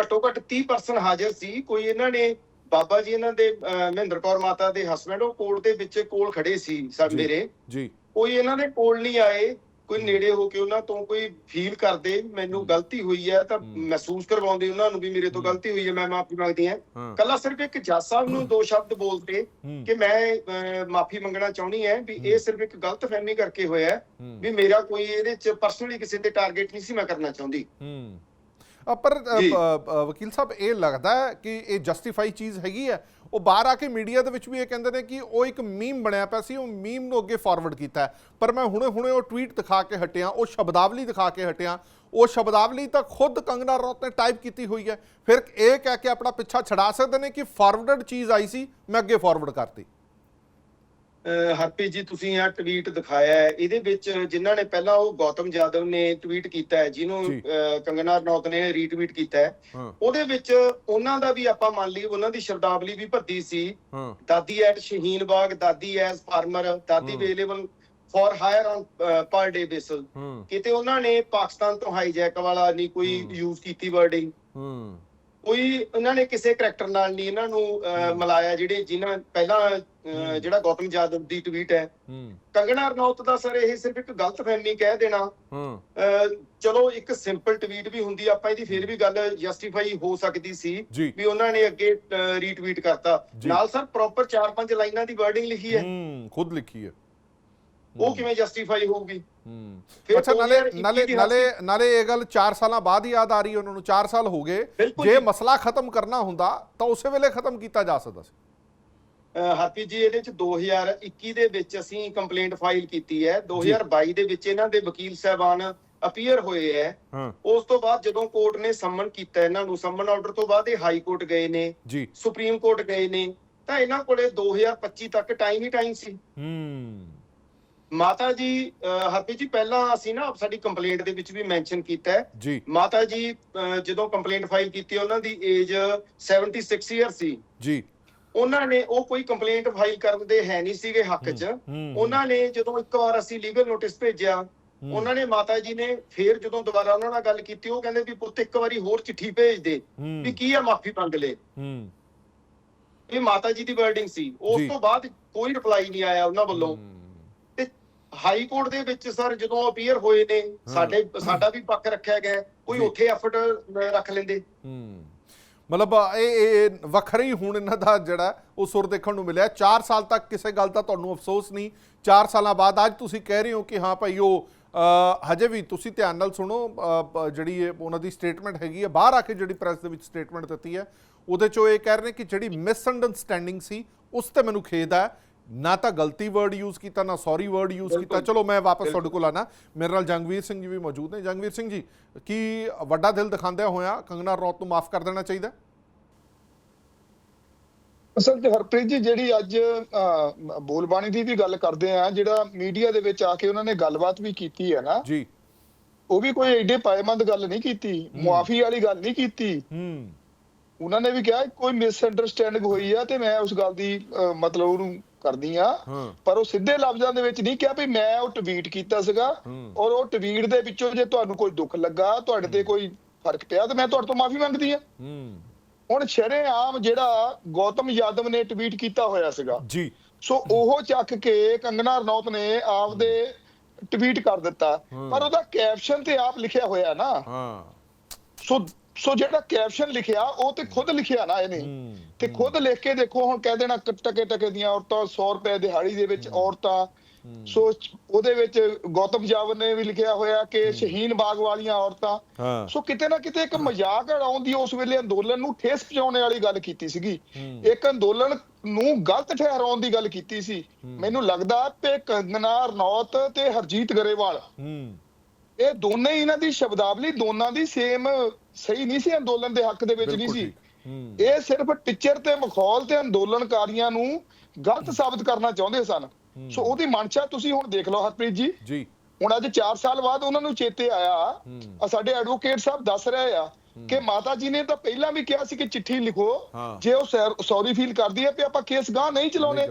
ਘੱਟੋ ਘੱਟ 30% ਹਾਜ਼ਰ ਸੀ ਕੋਈ ਇਹਨਾਂ ਨੇ ਬਾਬਾ ਜੀ ਇਹਨਾਂ ਦੇ ਮਹਿੰਦਰ ਕੌਰ ਮਾਤਾ ਦੇ ਹਸਬੰਡ ਉਹ ਕੋਰਟ ਦੇ ਵਿੱਚ ਕੋਲ ਖੜੇ ਸੀ ਜੀ। ਮੇਰੇ। ਜੀ। ਕੋਈ ਇਹਨਾਂ ਦੇ ਕੋਲ ਨਹੀਂ ਆਏ ਕੋਈ ਨੇੜੇ ਹੋ ਕੇ ਉਹਨਾਂ ਤੋਂ ਕੋਈ ਫੀਲ ਕਰਦੇ ਮੈਨੂੰ ਗਲਤੀ ਹੋਈ ਹੈ ਤਾਂ। ਮਹਿਸੂਸ ਕਰਵਾਉਂਦੇ ਉਹਨਾਂ ਨੂੰ ਵੀ ਮੇਰੇ ਤੋਂ। ਗਲਤੀ ਹੋਈ ਹੈ ਮੈਂ ਮਾਫੀ ਮੰਗਦੀ ਹਾਂ। ਕੱਲਾ ਸਿਰਫ ਇੱਕ ਜੱਜ ਸਾਹਿਬ ਨੂੰ ਦੋ ਸ਼ਬਦ ਬੋਲਤੇ ਹੂੰ। ਕਿ ਮੈਂ ਮਾਫੀ ਮੰਗਣਾ ਚਾਹੁੰਦੀ ਹਾਂ ਵੀ ਇਹ ਸਿਰਫ ਇੱਕ ਗਲਤ ਫਹਿਮੀ ਕਰਕੇ ਹੋਇਆ ਵੀ ਮੇਰਾ ਕੋਈ ਇਹਦੇ ਚ ਪਰਸਨਲੀ ਕਿਸੇ ਤੇ ਟਾਰਗੇਟ ਨਹੀਂ ਸੀ ਮੈਂ ਕਰਨਾ ਚਾਹੁੰਦੀ। ਪਰ ਵਕੀਲ ਸਾਹਿਬ ਇਹ ਲੱਗਦਾ ਹੈ ਕਿ ਇਹ ਜਸਟੀਫਾਈ ਚੀਜ਼ ਹੈਗੀ ਹੈ। ਉਹ ਬਾਹਰ ਆ ਕੇ ਮੀਡੀਆ ਦੇ ਵਿੱਚ ਵੀ ਇਹ ਕਹਿੰਦੇ ਨੇ ਕਿ ਉਹ ਇੱਕ ਮੀਮ ਬਣਿਆ ਪਿਆ ਸੀ ਉਹ ਮੀਮ ਨੂੰ ਅੱਗੇ ਫਾਰਵਰਡ ਕੀਤਾ। ਪਰ ਮੈਂ ਹੁਣੇ ਹੁਣੇ ਉਹ ਟਵੀਟ ਦਿਖਾ ਕੇ ਹਟਿਆ ਉਹ ਸ਼ਬਦਾਵਲੀ ਦਿਖਾ ਕੇ ਹਟਿਆ। ਉਹ ਸ਼ਬਦਾਵਲੀ ਤਾਂ ਖੁਦ ਕੰਗਨਾ ਰਣੌਤ ਨੇ ਟਾਈਪ ਕੀਤੀ ਹੋਈ ਹੈ। ਫਿਰ ਇਹ ਕਹਿ ਕੇ ਆਪਣਾ ਪਿੱਛਾ ਛਡਾ ਸਕਦੇ ਨੇ ਕਿ ਫਾਰਵਰਡਡ ਚੀਜ਼ ਆਈ ਸੀ ਮੈਂ ਅੱਗੇ ਫਾਰਵਰਡ ਕਰਤੀ। ਹਰਪੀ ਜੀ ਤੁਸੀਂ ਇਹ ਟਵੀਟ ਦਿਖਾਇਆ ਹੈ। ਇਹਦੇ ਵਿੱਚ ਜਿਨ੍ਹਾਂ ਨੇ ਪਹਿਲਾਂ ਉਹ ਗੌਤਮ ਜਾਦਵ ਨੇ ਟਵੀਟ ਕੀਤਾ ਹੈ ਜਿਹਨੂੰ ਕੰਗਨਾ ਰਣੌਤ ਨੇ ਰੀਟਵੀਟ ਕੀਤਾ ਹੈ। ਉਹਦੇ ਵਿੱਚ ਉਹਨਾਂ ਦਾ ਵੀ ਆਪਾਂ ਮੰਨ ਲਈ ਉਹਨਾਂ ਦੀ ਸ਼ਬਦਾਵਲੀ ਵੀ ਭੱਦੀ ਸੀ। ਦਾਦੀ at Shaheen Bagh dadi as farmer dadi. Available for hire on per day basis ਕਿਤੇ ਉਹਨਾਂ ਨੇ ਪਾਕਿਸਤਾਨ ਤੋਂ ਹਾਈਜੈਕ ਵਾਲਾ ਨਹੀਂ ਕੋਈ। ਯੂਜ਼ ਕੀਤੀ ਵਰਡਿੰਗ ਕੋਈ ਇਹਨਾਂ ਨੇ ਕਿਸੇ ਕਰੈਕਟਰ ਨਾਲ ਨਹੀਂ ਇਹਨਾਂ ਨੂੰ ਮਿਲਾਇਆ ਜਿਹੜੇ ਜਿਨ੍ਹਾਂ ਪਹਿਲਾਂ ਜਿਹੜਾ ਗੌਤਮ ਜਾਦਵ ਦੀ ਟਵੀਟ ਹੈ। ਕੰਗਣਾ ਰਣੌਤ ਦਾ ਸਰ ਇਹ ਸਿਰਫ ਇੱਕ ਗਲਤਫਹਿਮੀ ਕਹਿ ਦੇਣਾ। ਚਲੋ ਇੱਕ ਸਿੰਪਲ ਟਵੀਟ ਵੀ ਹੁੰਦੀ ਆਪਾਂ ਇਹਦੀ ਫਿਰ ਵੀ ਗੱਲ ਜਸਟੀਫਾਈ ਹੋ ਸਕਦੀ ਸੀ ਵੀ ਉਹਨਾਂ ਨੇ ਅੱਗੇ ਰੀਟਵੀਟ ਕਰਤਾ। ਨਾਲ ਸਰ ਪ੍ਰੋਪਰ 4-5 ਲਾਈਨਾਂ ਦੀ ਵਰਡਿੰਗ ਲਿਖੀ ਹੈ। ਹੂੰ ਖੁਦ ਲਿਖੀ ਹੈ। ਉਹ ਕਿਵੇਂ ਜਸਟੀਫਾਈ ਹੋਊਗੀ? ਹੂੰ। ਅੱਛਾ ਨਾਲੇ 2021 ਨਾਲੇ ਨਾਲੇ ਨਾਲੇ ਇਹ ਗੱਲ 4 ਸਾਲਾਂ ਬਾਅਦ ਹੀ ਯਾਦ ਆ ਰਹੀ ਉਹਨਾਂ ਨੂੰ 4 ਸਾਲ ਹੋ ਗਏ। ਜੇ। ਮਸਲਾ ਖਤਮ ਕਰਨਾ ਹੁੰਦਾ ਤਾਂ ਉਸੇ ਵੇਲੇ ਖਤਮ ਕੀਤਾ ਜਾ ਸਕਦਾ ਸੀ। ਹਰਪ੍ਰੀਤ ਜੀ ਇਹਦੇ ਚ 2021 ਦੇ ਵਿੱਚ ਅਸੀਂ ਕੰਪਲੇਂਟ ਫਾਈਲ ਕੀਤੀ ਹੈ। 2022 ਦੇ ਵਿੱਚ ਇਹਨਾਂ ਦੇ ਵਕੀਲ ਸਾਹਿਬਾਨ ਅਪੀਅਰ ਹੋਏ ਹੈ। ਉਸ ਤੋਂ ਬਾਅਦ ਜਦੋਂ ਕੋਰਟ ਨੇ ਸੰਮਨ ਕੀਤਾ ਇਹਨਾਂ ਨੂੰ ਸੰਮਨ ਆਰਡਰ ਤੋਂ ਬਾਅਦ ਇਹ ਹਾਈ ਕੋਰਟ ਗਏ ਨੇ ਸੁਪਰੀਮ ਕੋਰਟ ਗਏ ਨੇ। ਤਾਂ ਇਹਨਾਂ ਕੋਲੇ 2025 ਤੱਕ ਟਾਈਮ ਹੀ ਟਾਈਮ ਸੀ। ਹੂੰ। ਮਾਤਾ ਜੀ ਹਰਪ੍ਰੀਤ ਜੀ ਪਹਿਲਾਂ ਅਸੀਂ ਨਾ ਸਾਡੀ ਕੰਪਲੇਂਟ ਦੇ ਵਿੱਚ ਵੀ ਮੈਂਸ਼ਨ ਕੀਤਾ ਹੈ। ਮਾਤਾ ਜੀ ਜਦੋਂ ਕੰਪਲੇਂਟ ਫਾਈਲ ਕੀਤੀ ਉਹਨਾਂ ਦੀ ਏਜ 76 ਇਅਰ ਸੀ। ਜੀ। ਉਹਨਾਂ ਨੇ ਉਹ ਕੋਈ ਕੰਪਲੇਂਟ ਫਾਈਲ ਕਰਨ ਦੇ ਹੈ ਨਹੀਂ ਸੀਗੇ ਹੱਕ 'ਚ। ਉਹਨਾਂ ਨੇ ਜਦੋਂ ਇੱਕ ਵਾਰ ਅਸੀਂ ਲੀਗਲ ਨੋਟਿਸ ਭੇਜਿਆ ਉਹਨਾਂ ਨੇ ਮਾਤਾ ਜੀ ਨੇ ਫੇਰ ਜਦੋਂ ਦੁਬਾਰਾ ਉਹਨਾਂ ਨਾਲ ਗੱਲ ਕੀਤੀ ਉਹ ਕਹਿੰਦੇ ਵੀ ਪੁੱਤ ਇੱਕ ਵਾਰੀ ਹੋਰ ਚਿੱਠੀ ਭੇਜ ਦੇ ਵੀ ਕੀ ਆ ਮਾਫੀ ਮੰਗ ਲੈ। ਇਹ ਮਾਤਾ ਜੀ ਦੀ ਵਰਡਿੰਗ ਸੀ। ਉਸ। ਤੋਂ ਬਾਅਦ ਕੋਈ ਰਿਪਲਾਈ ਨਹੀਂ ਆਇਆ ਉਹਨਾਂ ਵੱਲੋਂ। ਹਾਈ ਕੋਰਟ ਦੇ ਵਿੱਚ ਸਰ ਜਦੋਂ ਅਪੀਅਰ ਹੋਏ ਨੇ ਸਾਡੇ ਸਾਡਾ ਵੀ ਪੱਖ ਰੱਖਿਆ ਗਿਆ ਕੋਈ। ਉੱਥੇ ਐਫਰਟ ਰੱਖ ਲੈਂਦੇ। ਹੂੰ। ਮਤਲਬ ਇਹ ਵੱਖਰਾ ਹੀ ਹੁਣ ਇਹਨਾਂ ਦਾ ਜਿਹੜਾ ਉਹ ਸੁਰ ਦੇਖਣ ਨੂੰ ਮਿਲਿਆ। 4 ਸਾਲ ਤੱਕ ਕਿਸੇ ਗੱਲ ਦਾ ਤੁਹਾਨੂੰ ਅਫਸੋਸ ਨਹੀਂ। 4 ਸਾਲਾਂ ਬਾਅਦ ਅੱਜ ਤੁਸੀਂ ਕਹਿ ਰਹੇ ਹੋ ਕਿ ਹਾਂ ਭਾਈ ਉਹ ਹਜੇ ਵੀ ਤੁਸੀਂ ਧਿਆਨ ਨਾਲ ਸੁਣੋ ਜਿਹੜੀ ਇਹ ਉਹਨਾਂ ਦੀ ਸਟੇਟਮੈਂਟ ਹੈਗੀ ਹੈ ਬਾਹਰ ਆ ਕੇ ਜਿਹੜੀ ਪ੍ਰੈਸ ਦੇ ਵਿੱਚ ਸਟੇਟਮੈਂਟ ਦਿੱਤੀ ਹੈ ਉਹਦੇ ਚੋਂ ਇਹ ਕਹਿ ਰਹੇ ਨੇ ਕਿ ਜਿਹੜੀ ਮਿਸਅੰਡਰਸਟੈਂਡਿੰਗ ਸੀ ਉਸ ਤੇ ਮੈਨੂੰ ਖੇਦ ਹੈ ਨਾ ਤਾਂ ਗਲਤੀ ਵਰਡ ਯੂਜ਼ ਕੀਤਾ ਨਾ ਸੌਰੀ ਵਰਡ ਯੂਜ਼ ਕੀਤਾ। ਚਲੋ ਮੈਂ ਵਾਪਸ ਤੁਹਾਡੇ ਕੋਲ ਆਣਾ ਮੇਰੇ ਨਾਲ ਜੰਗਵੀਰ ਸਿੰਘ ਜੀ ਵੀ ਮੌਜੂਦ ਨੇ। ਜੰਗਵੀਰ ਸਿੰਘ ਜੀ ਕੀ ਵੱਡਾ ਦਿਲ ਦਿਖਾਉਂਦਿਆਂ ਹੋਇਆ ਕੰਗਨਾ ਰੌਤ ਨੂੰ ਮਾਫ ਕਰ ਦੇਣਾ ਚਾਹੀਦਾ? ਅਸਲ 'ਚ ਹਰਪ੍ਰੀਤ ਜੀ ਜਿਹੜੀ ਅੱਜ ਬੋਲਬਾਣੀ ਦੀ ਵੀ ਗੱਲ ਕਰਦੇ ਆ ਜਿਹੜਾ ਮੀਡੀਆ ਦੇ ਵਿੱਚ ਆ ਕੇ ਉਹਨਾਂ ਨੇ ਗੱਲਬਾਤ ਵੀ ਕੀਤੀ ਹੈ ਨਾ ਜੀ। ਉਹ ਵੀ ਕੋਈ ਏਡੇ ਪਾਏਮੰਦ ਗੱਲ ਨਹੀਂ ਕੀਤੀ ਮੁਆਫੀ ਵਾਲੀ ਗੱਲ ਨਹੀਂ ਕੀਤੀ। ਹੂੰ। ਉਹਨਾਂ ਨੇ ਵੀ ਕਿਹਾ ਕੋਈ ਮਿਸਅੰਡਰਸਟੈਂਡਿੰਗ ਹੋਈ ਆ ਤੇ ਮੈਂ ਉਸ ਗੱਲ ਦੀ ਮਤਲਬ ਉਹਨੂੰ ਕਰਦੀ ਆ ਪਰ ਉਹ ਸਿੱਧੇ ਲਫ਼ਜ਼ਾਂ ਦੇ ਵਿੱਚ ਨਹੀਂ ਕਿਹਾ ਵੀ ਮੈਂ ਉਹ ਟਵੀਟ ਕੀਤਾ ਸੀਗਾ। ਔਰ ਉਹ ਟਵੀਟ ਦੇ ਵਿੱਚੋਂ ਜੇ ਤੁਹਾਨੂੰ ਕੋਈ ਦੁੱਖ ਲੱਗਾ ਤੁਹਾਡੇ ਤੇ ਕੋਈ ਫ਼ਰਕ ਪਿਆ ਤੇ ਮੈਂ ਤੁਹਾਡੇ ਤੋਂ ਮਾਫੀ ਮੰਗਦੀ ਆ ਹੁਣ ਸ਼ਰੇਆਮ ਜਿਹੜਾ ਗੌਤਮ ਯਾਦਵ ਨੇ ਟਵੀਟ ਕੀਤਾ ਹੋਇਆ ਸੀਗਾ ਜੀ। ਸੋ ਉਹ ਚੱਕ ਕੇ ਕੰਗਨਾ ਰਣੌਤ ਨੇ ਆਪਦੇ ਟਵੀਟ ਕਰ ਦਿੱਤਾ। ਪਰ ਉਹਦਾ ਕੈਪਸ਼ਨ ਤੇ ਆਪ ਲਿਖਿਆ ਹੋਇਆ ਨਾ। ਹਾਂ। ਸੋ ਸੋ ਜਿਹੜਾ ਕੈਪਸ਼ਨ ਲਿਖਿਆ ਉਹ ਤੇ ਖੁਦ ਲਿਖਿਆ ਨਾ ਇਹਨੇ। ਤੇ ਖੁਦ ਲਿਖ ਕੇ ਦੇਖੋ ਹੁਣ ਕਹਿ ਦੇਣਾ ਟਕੇ ਟਕੇ ਦੀਆਂ ਔਰਤਾਂ 100 ਰੁਪਏ ਦਿਹਾੜੀ ਦੇ ਵਿੱਚ ਔਰਤਾਂ। ਸੋ ਉਹਦੇ ਵਿੱਚ ਗੌਤਮ ਜਾਵਰ ਨੇ ਵੀ ਲਿਖਿਆ ਹੋਇਆ ਕਿ ਸ਼ਹੀਨ ਬਾਗ ਵਾਲੀਆਂ ਔਰਤਾਂ। ਸੋ ਕਿਤੇ ਨਾ ਕਿਤੇ ਇੱਕ ਮਜ਼ਾਕ ਉਡਾਉਣ ਦੀ ਉਸ ਵੇਲੇ ਅੰਦੋਲਨ ਨੂੰ ਠੇਸ ਪਹੁੰਚਾਉਣ ਵਾਲੀ ਗੱਲ ਕੀਤੀ ਸੀਗੀ। ਇੱਕ ਅੰਦੋਲਨ ਨੂੰ ਗਲਤ ਠਹਿਰਾਉਣ ਦੀ ਗੱਲ ਕੀਤੀ ਸੀ। ਮੈਨੂੰ ਲੱਗਦਾ ਕਿ ਕੰਗਨਾ ਰਣੌਤ ਤੇ ਹਰਜੀਤ ਗਰੇਵਾਲ। ਇਹ ਦੋਨੇ ਹੀ ਇਹਨਾਂ ਦੀ ਸ਼ਬਦਾਵਲੀ ਦੋਨਾਂ ਦੀ ਸੇਮ ਸਹੀ ਨਹੀਂ ਸੀ ਅੰਦੋਲਨ ਦੇ ਹੱਕ ਦੇ ਵਿੱਚ ਨਹੀਂ ਸੀ। ਇਹ ਸਿਰਫ ਟੀਚਰ ਤੇ ਮਖੌਲ ਤੇ ਅੰਦੋਲਨਕਾਰੀਆਂ ਨੂੰ ਗਲਤ ਸਾਬਤ ਕਰਨਾ ਚਾਹੁੰਦੇ ਸਨ। ਸੋ ਉਹਦੀ ਮਨਸ਼ਾ ਤੁਸੀਂ ਹੁਣ ਦੇਖ ਲਓ ਹਰਪ੍ਰੀਤ ਜੀ। ਜੀ। ਹੁਣ ਅੱਜ 4 ਸਾਲ ਬਾਅਦ ਉਹਨਾਂ ਨੂੰ ਚੇਤੇ ਆਇਆ। ਸਾਡੇ ਐਡਵੋਕੇਟ ਸਾਹਿਬ ਦੱਸ ਰਹੇ ਆ ਕਿ ਮਾਤਾ ਜੀ ਨੇ ਤਾਂ ਪਹਿਲਾਂ ਵੀ ਕਿਹਾ ਸੀ ਕਿ ਚਿੱਠੀ ਲਿਖੋ। ਜੇ ਉਹ ਸੌਰੀ ਫੀਲ ਕਰਦੀ ਹੈ ਕਿ ਆਪਾਂ ਕੇਸ ਗਾਹ ਨਹੀਂ ਚਲਾਉਣੇ।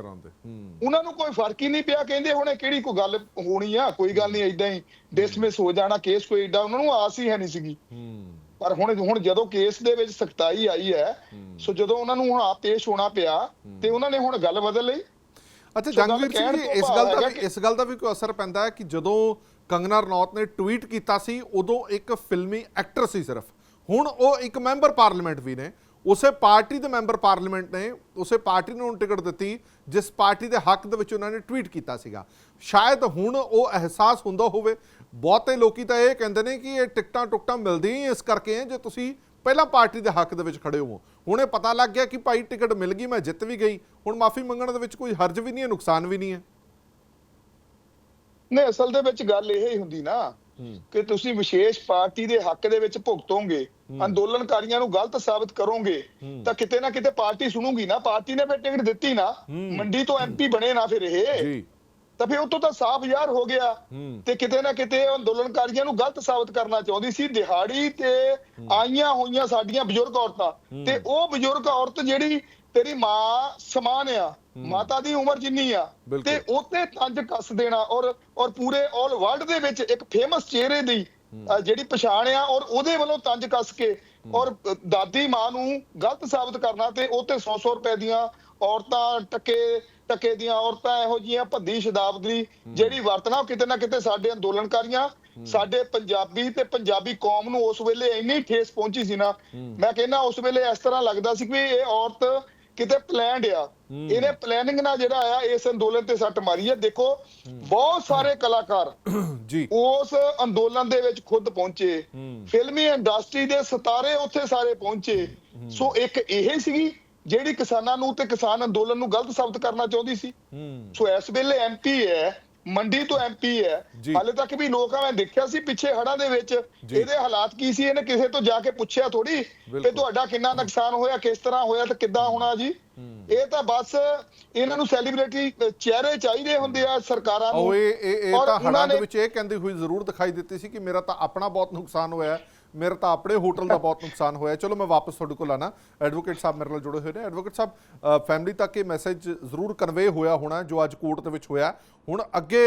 ਉਹਨਾਂ ਨੂੰ ਕੋਈ ਫ਼ਰਕ ਹੀ ਨਹੀਂ ਪਿਆ ਕਹਿੰਦੇ ਹੁਣ ਇਹ ਕਿਹੜੀ ਕੋਈ ਗੱਲ ਹੋਣੀ ਆ ਕੋਈ ਗੱਲ ਨਹੀਂ ਇਦਾਂ ਹੀ ਡਿਸਮਿਸ ਹੋ ਜਾਣਾ ਕੇਸ ਕੋਈ ਏਡਾ ਉਹਨਾਂ ਨੂੰ ਆਸ ਹੀ ਹੈ ਨਹੀਂ ਸੀਗੀ। ਹੂੰ। ਪਰ ਹੁਣ ਹੁਣ ਜਦੋਂ ਕੇਸ ਦੇ ਵਿੱਚ ਸਖਤਾਈ ਆਈ ਹੈ ਸੋ ਜਦੋਂ ਉਹਨਾਂ ਨੂੰ ਹੁਣ ਆ ਪੇਸ਼ ਹੋਣਾ ਪਿਆ ਤੇ ਉਹਨਾਂ ਨੇ ਹੁਣ ਗੱਲ ਬਦਲ ਲਈ। ਅੱਛਾ ਜੰਗਵੀਰ ਸਿੰਘ ਜੀ ਇਸ ਗੱਲ ਦਾ ਇਸ ਗੱਲ ਦਾ ਵੀ ਕੋਈ ਅਸਰ ਪੈਂਦਾ ਹੈ ਕਿ ਜਦੋਂ ਕੰਗਨਾ ਰਣੌਤ ਨੇ ਟਵੀਟ ਕੀਤਾ ਸੀ ਉਦੋਂ ਇੱਕ ਫਿਲਮੀ ਐਕਟਰ ਸੀ ਸਿਰਫ। ਹੁਣ ਉਹ ਇੱਕ ਮੈਂਬਰ ਪਾਰਲੀਮੈਂਟ ਵੀ ਨੇ ਉਸੇ ਪਾਰਟੀ ਦੇ ਮੈਂਬਰ ਪਾਰਲੀਮੈਂਟ ਨੇ ਉਸੇ ਪਾਰਟੀ ਨੂੰ ਟਿਕਟ ਦਿੱਤੀ, ਜਿਸ ਪਾਰਟੀ ਦੇ ਹੱਕ ਦੇ ਵਿੱਚ ਉਹਨਾਂ ਨੇ ਟਵੀਟ ਕੀਤਾ ਸੀਗਾ। ਸ਼ਾਇਦ ਹੁਣ ਉਹ ਅਹਿਸਾਸ ਹੁੰਦਾ ਹੋਵੇ। ਬਹੁਤੇ ਲੋਕੀ ਤਾਂ ਇਹ ਕਹਿੰਦੇ ਨੇ ਕਿ ਇਹ ਟਿਕਟਾਂ ਟੁਕਟਾਂ ਮਿਲਦੀਆਂ ਹੀ ਇਸ ਕਰਕੇ ਹੈ ਜੇ ਤੁਸੀਂ ਪਹਿਲਾਂ ਪਾਰਟੀ ਦੇ ਹੱਕ ਦੇ ਵਿੱਚ ਖੜੇ ਹੋ ਹੁਣ ਇਹ ਪਤਾ ਲੱਗ ਗਿਆ ਕਿ ਭਾਈ ਟਿਕਟ ਮਿਲ ਗਈ, ਮੈਂ ਜਿੱਤ ਵੀ ਗਈ। ਹੁਣ ਮਾਫੀ ਮੰਗਣ ਦੇ ਵਿੱਚ ਕੋਈ ਹਰਜ ਵੀ ਨਹੀਂ ਹੈ, ਨੁਕਸਾਨ ਵੀ ਨਹੀਂ ਹੈ। ਨਹੀਂ, ਅਸਲ ਦੇ ਵਿੱਚ ਗੱਲ ਇਹ ਹੀ ਹੁੰਦੀ ਨਾ ਕਿ ਤੁਸੀਂ ਵਿਸ਼ੇਸ਼ ਪਾਰਟੀ ਦੇ ਹੱਕ ਦੇ ਵਿੱਚ ਭੁਗਤੋਗੇ ਅੰਦੋਲਨਕਾਰੀਆਂ ਨੂੰ ਗਲਤ ਸਾਬਤ ਕਰੋਗੇ ਤਾਂ ਕਿਤੇ ਨਾ ਕਿਤੇ ਪਾਰਟੀ ਸੁਣੂਗੀ ਨਾ ਪਾਰਟੀ ਨੇ ਫਿਰ ਟਿਕਟ ਦਿੱਤੀ ਨਾ ਮੰਡੀ ਤੋਂ ਐਮਪੀ ਬਣੇ ਨਾ ਫਿਰ ਇਹ। ਜੀ। ਤਾਂ ਫਿਰ ਉਹ ਤੋਂ ਸਾਫ਼ ਯਾਰ ਹੋ ਗਿਆ। ਤੇ ਕਿਤੇ ਨਾ ਕਿਤੇ ਅੰਦੋਲਨਕਾਰੀਆਂ ਨੂੰ ਗਲਤ ਸਾਬਤ ਕਰਨਾ ਚਾਹੁੰਦੀ ਸੀ। ਦਿਹਾੜੀ ਤੇ ਆਈਆਂ ਹੋਈਆਂ ਸਾਡੀਆਂ ਬਜ਼ੁਰਗ ਔਰਤਾਂ। ਤੇ ਉਹ ਬਜ਼ੁਰਗ ਔਰਤ ਜਿਹੜੀ ਤੇਰੀ ਮਾਂ ਸਮਾਨ ਆ ਮਾਤਾ ਦੀ ਉਮਰ ਜਿੰਨੀ ਆ। ਤੇ ਉੱਤੇ ਤੰਜ ਕੱਸ ਦੇਣਾ ਔਰ ਔਰ ਪੂਰੇ 올 ਵਰਲਡ ਦੇ ਵਿੱਚ ਇੱਕ ਫੇਮਸ ਚਿਹਰੇ ਦੀ ਜਿਹੜੀ ਪਛਾਣ ਆ ਔਰ ਉਹਦੇ ਵੱਲੋਂ ਤੰਜ ਕੱਸ ਕੇ ਔਰ ਦਾਦੀ ਮਾਂ ਨੂੰ ਗਲਤ ਸਾਬਤ ਕਰਨਾ ਤੇ ਉਹ ਤੇ 100-100 ਰੁਪਏ ਦੀਆਂ ਔਰਤਾਂ ਟਕੇ ਟਕੇ ਦੀਆਂ ਔਰਤਾਂ ਇਹੋ ਜੀਆਂ ਭੱਦੀ ਸ਼ਤਾਬਦੀ ਜਿਹੜੀ ਵਰਤਣਾ ਉਹ ਕਿਤੇ ਨਾ ਕਿਤੇ ਸਾਡੇ ਅੰਦੋਲਨਕਾਰੀਆਂ ਸਾਡੇ ਪੰਜਾਬੀ ਤੇ ਪੰਜਾਬੀ ਕੌਮ ਨੂੰ ਉਸ ਵੇਲੇ ਇੰਨੀ ਠੇਸ ਪਹੁੰਚੀ ਸੀ ਨਾ ਮੈਂ ਕਹਿੰਦਾ ਉਸ ਵੇਲੇ ਇਸ ਤਰ੍ਹਾਂ ਲੱਗਦਾ ਸੀ ਕਿ ਇਹ ਔਰਤ ਕਿਤੇ ਪਲਾਨਡ ਆ। ਇਹਨੇ ਪਲੈਨਿੰਗ ਨਾਲ ਜਿਹੜਾ ਆ ਇਸ ਅੰਦੋਲਨ ਤੇ ਸੱਟ ਮਾਰੀ ਹੈ ਦੇਖੋ ਬਹੁਤ ਸਾਰੇ ਕਲਾਕਾਰ ਜੀ। ਉਸ ਅੰਦੋਲਨ ਦੇ ਵਿੱਚ ਖੁਦ ਪਹੁੰਚੇ। ਫਿਲਮੀ ਇੰਡਸਟਰੀ ਦੇ ਸਿਤਾਰੇ ਉੱਥੇ ਸਾਰੇ ਪਹੁੰਚੇ। ਸੋ ਇੱਕ ਇਹ ਸੀਗੀ ਜਿਹੜੀ ਕਿਸਾਨਾਂ ਨੂੰ ਤੇ ਕਿਸਾਨ ਅੰਦੋਲਨ ਨੂੰ ਗਲਤ ਸਾਬਤ ਕਰਨਾ ਚਾਹੁੰਦੀ ਸੀ। ਹੂੰ। ਸੋ ਇਸ ਵੇਲੇ ਐਮਪੀ ਹੈ ਮੰਡੀ ਤੋਂ ਐਮਪੀ ਹੈ। ਹਾਲੇ ਤੱਕ ਵੀ ਲੋਕਾਂ ਮੈਂ ਦੇਖਿਆ ਸੀ ਪਿੱਛੇ ਹੜਾਂ ਦੇ ਵਿੱਚ। ਇਹਦੇ ਹਾਲਾਤ ਕੀ ਸੀ ਇਹਨੇ ਕਿਸੇ ਤੋਂ ਜਾ ਕੇ ਪੁੱਛਿਆ ਥੋੜੀ ਕਿ। ਤੁਹਾਡਾ ਕਿੰਨਾ ਨੁਕਸਾਨ ਹੋਇਆ ਕਿਸ ਤਰ੍ਹਾਂ ਹੋਇਆ ਤੇ ਕਿੱਦਾਂ ਹੋਣਾ ਜੀ। ਇਹ ਤਾਂ ਬਸ ਇਹਨਾਂ ਨੂੰ ਸੈਲੀਬ੍ਰਿਟੀ ਚਿਹਰੇ ਚਾਹੀਦੇ ਹੁੰਦੇ ਆ ਸਰਕਾਰਾਂ ਨੂੰ। ਉਹ ਇਹ ਇਹ ਤਾਂ ਹੜਾਂ ਦੇ ਵਿੱਚ ਇਹ ਕਹਿੰਦੀ ਹੋਈ ਜ਼ਰੂਰ ਦਿਖਾਈ ਦਿੱਤੀ ਸੀ ਕਿ ਮੇਰਾ ਤਾਂ ਆਪਣਾ ਬਹੁਤ ਨੁਕਸਾਨ ਹੋਇਆ। ਮੇਰਾ ਤਾਂ ਆਪਣੇ ਹੋਟਲ ਦਾ ਬਹੁਤ ਨੁਕਸਾਨ ਹੋਇਆ ਚਲੋ ਮੈਂ ਵਾਪਸ ਤੁਹਾਡੇ ਕੋਲ ਆਣਾ ਐਡਵੋਕੇਟ ਸਾਹਿਬ ਮੇਰੇ ਨਾਲ ਜੁੜੇ ਹੋਏ ਨੇ ਐਡਵੋਕੇਟ ਸਾਹਿਬ ਫੈਮਿਲੀ ਤੱਕ ਇਹ ਮੈਸੇਜ ਜ਼ਰੂਰ ਕਨਵੇ ਹੋਇਆ ਹੋਣਾ ਜੋ ਅੱਜ ਕੋਰਟ ਦੇ ਵਿੱਚ ਹੋਇਆ ਹੁਣ ਅੱਗੇ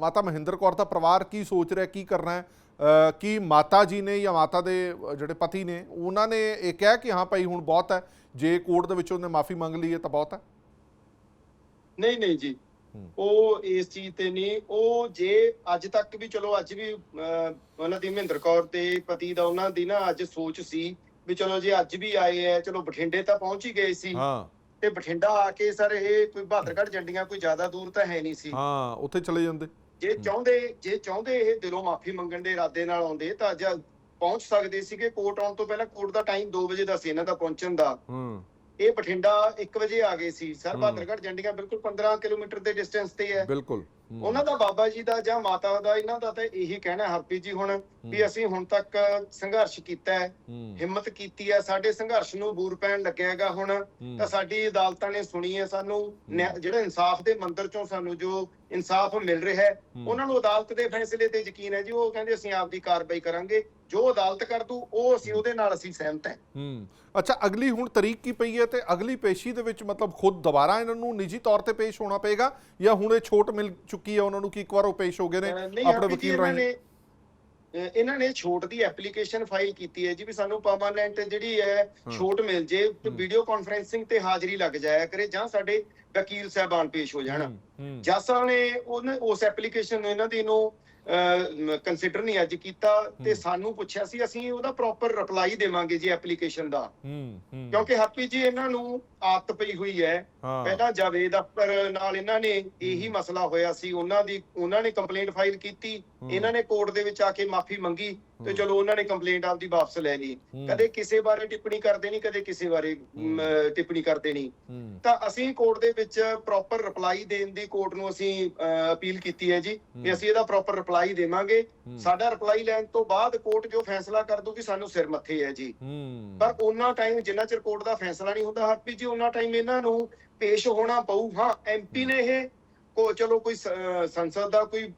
ਮਾਤਾ ਮਹਿੰਦਰ ਕੌਰ ਦਾ ਪਰਿਵਾਰ ਕੀ ਸੋਚ ਰਿਹਾ ਕੀ ਕਰਨਾ ਹੈ ਅ, ਕੀ ਮਾਤਾ ਜੀ ਨੇ ਜਾਂ ਮਾਤਾ ਦੇ ਜਿਹੜੇ ਪਤੀ ਨੇ ਉਹਨਾਂ ਨੇ ਇਹ ਕਿਹਾ ਕਿ ਹਾਂ ਭਾਈ ਹੁਣ ਬਹੁਤ ਹੈ ਜੇ ਕੋਰਟ ਦੇ ਵਿੱਚ ਉਹਨੇ ਮਾਫੀ ਮੰਗ ਲਈ ਹੈ ਤਾਂ ਬਹੁਤ ਹੈ ਨਹੀਂ ਨਹੀਂ ਜੀ ਉਹ ਇਸ ਚੀਜ਼ ਤੇ ਨਹੀਂ ਉਹ ਜੇ ਅੱਜ ਤੱਕ ਵੀ ਚਲੋ ਅੱਜ ਵੀ ਉਹਨਾਂ ਦੀ ਮਹਿੰਦਰ ਕੌਰ ਤੇ ਪਤੀ ਦਾ ਉਹਨਾਂ ਦੀ ਨਾ ਅੱਜ ਸੋਚ ਸੀ ਵੀ ਚਲੋ ਜੇ ਅੱਜ ਵੀ ਆਏ ਐ ਚਲੋ ਬਠਿੰਡੇ ਤਾਂ ਪਹੁੰਚ ਹੀ ਗਏ ਸੀ। ਹਾਂ। ਤੇ ਬਠਿੰਡਾ ਆ ਕੇ ਸਰ ਇਹ ਕੋਈ ਬਹਾਦਰਗੜ੍ਹ ਜੰਡੀਆਂ ਕੋਈ ਜ਼ਿਆਦਾ ਦੂਰ ਤਾਂ ਹੈ ਨਹੀਂ ਸੀ। ਹਾਂ ਉੱਥੇ ਚਲੇ ਜਾਂਦੇ। ਜੇ ਚਾਹੁੰਦੇ ਜੇ ਚਾਹੁੰਦੇ ਇਹ ਦਿਲੋਂ ਮਾਫੀ ਮੰਗਣ ਦੇ ਇਰਾਦੇ ਨਾਲ ਆਉਂਦੇ ਤਾਂ ਅੱਜ ਪਹੁੰਚ ਸਕਦੇ ਸੀਗੇ। ਕੋਰਟ ਆਉਣ ਤੋਂ ਪਹਿਲਾਂ ਕੋਰਟ ਦਾ ਟਾਈਮ 2 ਵਜੇ ਦਾ ਸੀ ਇਹਨਾਂ ਦਾ ਪਹੁੰਚਣ ਦਾ। ਹੂੰ। ਇਹ ਬਠਿੰਡਾ 1 ਵਜੇ ਆ ਗਏ ਸੀ ਸਰ ਹੂੰ। ਬਹਾਦਰਗੜ੍ਹ ਜੰਡੀਆਂ ਬਿਲਕੁਲ 15 ਕਿਲੋਮੀਟਰ ਦੇ ਡਿਸਟੈਂਸ ਤੇ ਹੈ ਬਿਲਕੁਲ। ਉਹਨਾਂ ਦਾ ਬਾਬਾ ਜੀ ਦਾ ਜਾਂ ਮਾਤਾ ਦਾ ਇਹਨਾਂ ਦਾ ਤਾਂ ਇਹੀ ਕਹਿਣਾ ਹਰਪ੍ਰੀਤ ਜੀ ਹੁਣ ਵੀ ਅਸੀਂ ਹੁਣ ਤੱਕ ਸੰਘਰਸ਼ ਕੀਤਾ ਹੈ ਹਿੰਮਤ ਕੀਤੀ ਹੈ ਸਾਡੇ ਸੰਘਰਸ਼ ਨੂੰ ਬੂਰ ਪੈਣ ਲੱਗਿਆ ਹੈਗਾ ਹੁਣ ਤਾਂ ਸਾਡੀ ਅਦਾਲਤਾਂ ਨੇ ਸੁਣੀ ਹੈ ਸਾਨੂੰ ਜਿਹੜਾ ਇਨਸਾਫ ਦੇ ਮੰਦਰ ਚੋਂ ਸਾਨੂੰ ਜੋ ਇਨਸਾਫ ਮਿਲ ਰਿਹਾ ਹੈ ਹੂੰ। ਉਹਨਾਂ ਨੂੰ ਅਦਾਲਤ ਦੇ ਫੈਸਲੇ ਤੇ ਯਕੀਨ ਹੈ ਜੀ ਉਹ ਕਹਿੰਦੇ ਅਸੀਂ ਆਪਦੀ ਕਾਰਵਾਈ ਕਰਾਂਗੇ ਜੋ ਅਦਾਲਤ ਕਰ ਦੂ ਉਹ ਅਸੀਂ ਉਹਦੇ ਨਾਲ ਅਸੀਂ ਸਹਿਮਤ ਹਾਂ। ਹੂੰ। ਅੱਛਾ ਅਗਲੀ ਹੁਣ ਤਰੀਕ ਕੀ ਪਈ ਹੈ ਤੇ ਅਗਲੀ ਪੇਸ਼ੀ ਦੇ ਵਿੱਚ ਮਤਲਬ ਖੁਦ ਦੁਬਾਰਾ ਇਹਨਾਂ ਨੂੰ ਨਿੱਜੀ ਤੌਰ ਤੇ ਪੇਸ਼ ਹੋਣਾ ਪਏਗਾ ਜਾਂ ਹੁਣ ਇਹ ਛੋਟ ਮਿਲ ਚੁੱਕੀ ਹੈ ਉਹਨਾਂ ਨੂੰ ਕਿ ਇੱਕ ਵਾਰ ਉਹ ਪੇਸ਼ ਹੋ ਗਏ ਨੇ ਆਪਣੇ ਵਕੀਲ ਰਾਹੀਂ? ਇਹਨਾਂ ਨੇ ਛੋਟ ਦੀ ਐਪਲੀਕੇਸ਼ਨ ਫਾਈਲ ਕੀਤੀ ਹੈ ਜੀ ਵੀ ਸਾਨੂੰ ਪਰਮਾਨੈਂਟ ਜਿਹੜੀ ਹੈ ਛੋਟ ਮਿਲ ਜੇ। ਵੀਡੀਓ ਕਾਨਫਰੈਂਸਿੰਗ ਤੇ ਹਾਜ਼ਰੀ ਲੱਗ ਜਾਇਆ ਕਰੇ ਜਾਂ ਸਾਡੇ ਵਕੀਲ ਸਾਹਿਬਾਨ ਪੇਸ਼ ਹੋ ਜਾਣ। ਸਾਹਿਬ ਨੇ ਉਹਨੇ ਉਸ ਐਪਲੀਕੇਸ਼ਨ ਨੂੰ ਇਹਨਾਂ ਦੀ ਨੂੰ ਕੰਸੀਡਰ ਨਹੀਂ ਅੱਜ ਕੀਤਾ ਤੇ। ਸਾਨੂੰ ਪੁੱਛਿਆ ਸੀ ਅਸੀਂ ਉਹਦਾ ਪ੍ਰੋਪਰ ਰਿਪਲਾਈ ਦੇਵਾਂਗੇ ਜੀ ਐਪਲੀਕੇਸ਼ਨ ਦਾ। ਕਿਉਂਕਿ ਹੈਪੀ ਜੀ ਇਹਨਾਂ ਨੂੰ ਆਦਤ ਪਈ ਹੋਈ ਹੈ। ਹਾਂ, ਪਹਿਲਾਂ ਜਾਵੇਦ ਅਖਤਰ ਨਾਲ ਇਹਨਾਂ ਨੇ ਇਹੀ ਮਸਲਾ ਹੋਇਆ ਸੀ। ਉਹਨਾਂ ਦੀ ਉਹਨਾਂ ਨੇ ਕੰਪਲੇਂਟ ਫਾਈਲ ਕੀਤੀ। ਇਹਨਾਂ ਨੇ ਕੋਰਟ ਦੇ ਵਿੱਚ ਆ ਕੇ ਮਾਫੀ ਮੰਗੀ ਤੇ। ਚਲੋ ਉਹਨਾਂ ਨੇ ਕੰਪਲੇਂਟ ਆਪਦੀ ਵਾਪਸ ਲੈ ਲਈ। ਹੂੰ, ਕਦੇ ਕਿਸੇ ਬਾਰੇ ਟਿੱਪਣੀ ਕਰਦੇ ਨਹੀਂ ਕਦੇ ਕਿਸੇ ਬਾਰੇ ਟਿੱਪਣੀ ਕਰਦੇ ਨਹੀਂ। ਹੂੰ, ਤਾਂ ਅਸੀਂ ਕੋਰਟ ਦੇ ਵਿੱਚ ਪ੍ਰੋਪਰ ਰਿਪਲਾਈ ਦੇਣ ਦੀ ਕੋਰਟ ਨੂੰ ਅਸੀਂ ਅਪੀਲ ਕੀਤੀ ਹੈ ਜੀ। ਕਿ ਅਸੀਂ ਇਹਦਾ ਪ੍ਰੋਪਰ ਰਿਪਲਾਈ ਦੇਵਾਂਗੇ। ਹੂੰ, ਸਾਡਾ ਰਿਪਲਾਈ ਲੈਣ ਤੋਂ ਬਾਅਦ ਕੋਰਟ ਜੋ ਫੈਸਲਾ ਕਰ ਦੂਗੀ ਸਾਨੂੰ ਸਿਰ ਮੱਥੇ ਹੈ ਜੀ। ਹੂੰ, ਪਰ ਉਹਨਾਂ ਟਾਈਮ ਜਿੰਨਾ ਚਿਰ ਕੋਰਟ ਦਾ ਫੈਸਲਾ ਨਹੀਂ ਹੁੰਦਾ ਹਰਪ੍ਰੀਤ ਜੀ ਉਹਨਾਂ ਟਾਈਮ ਇਹਨਾਂ ਨੂੰ ਪੇਸ਼ ਹੋਣਾ ਪਊ। ਹਾਂ ਐਮਪੀ ਨੇ ਇਹ ਕੋ ਚਲੋ ਕੋਈ ਸੰਸਦ ਦਾ ਕੋਈ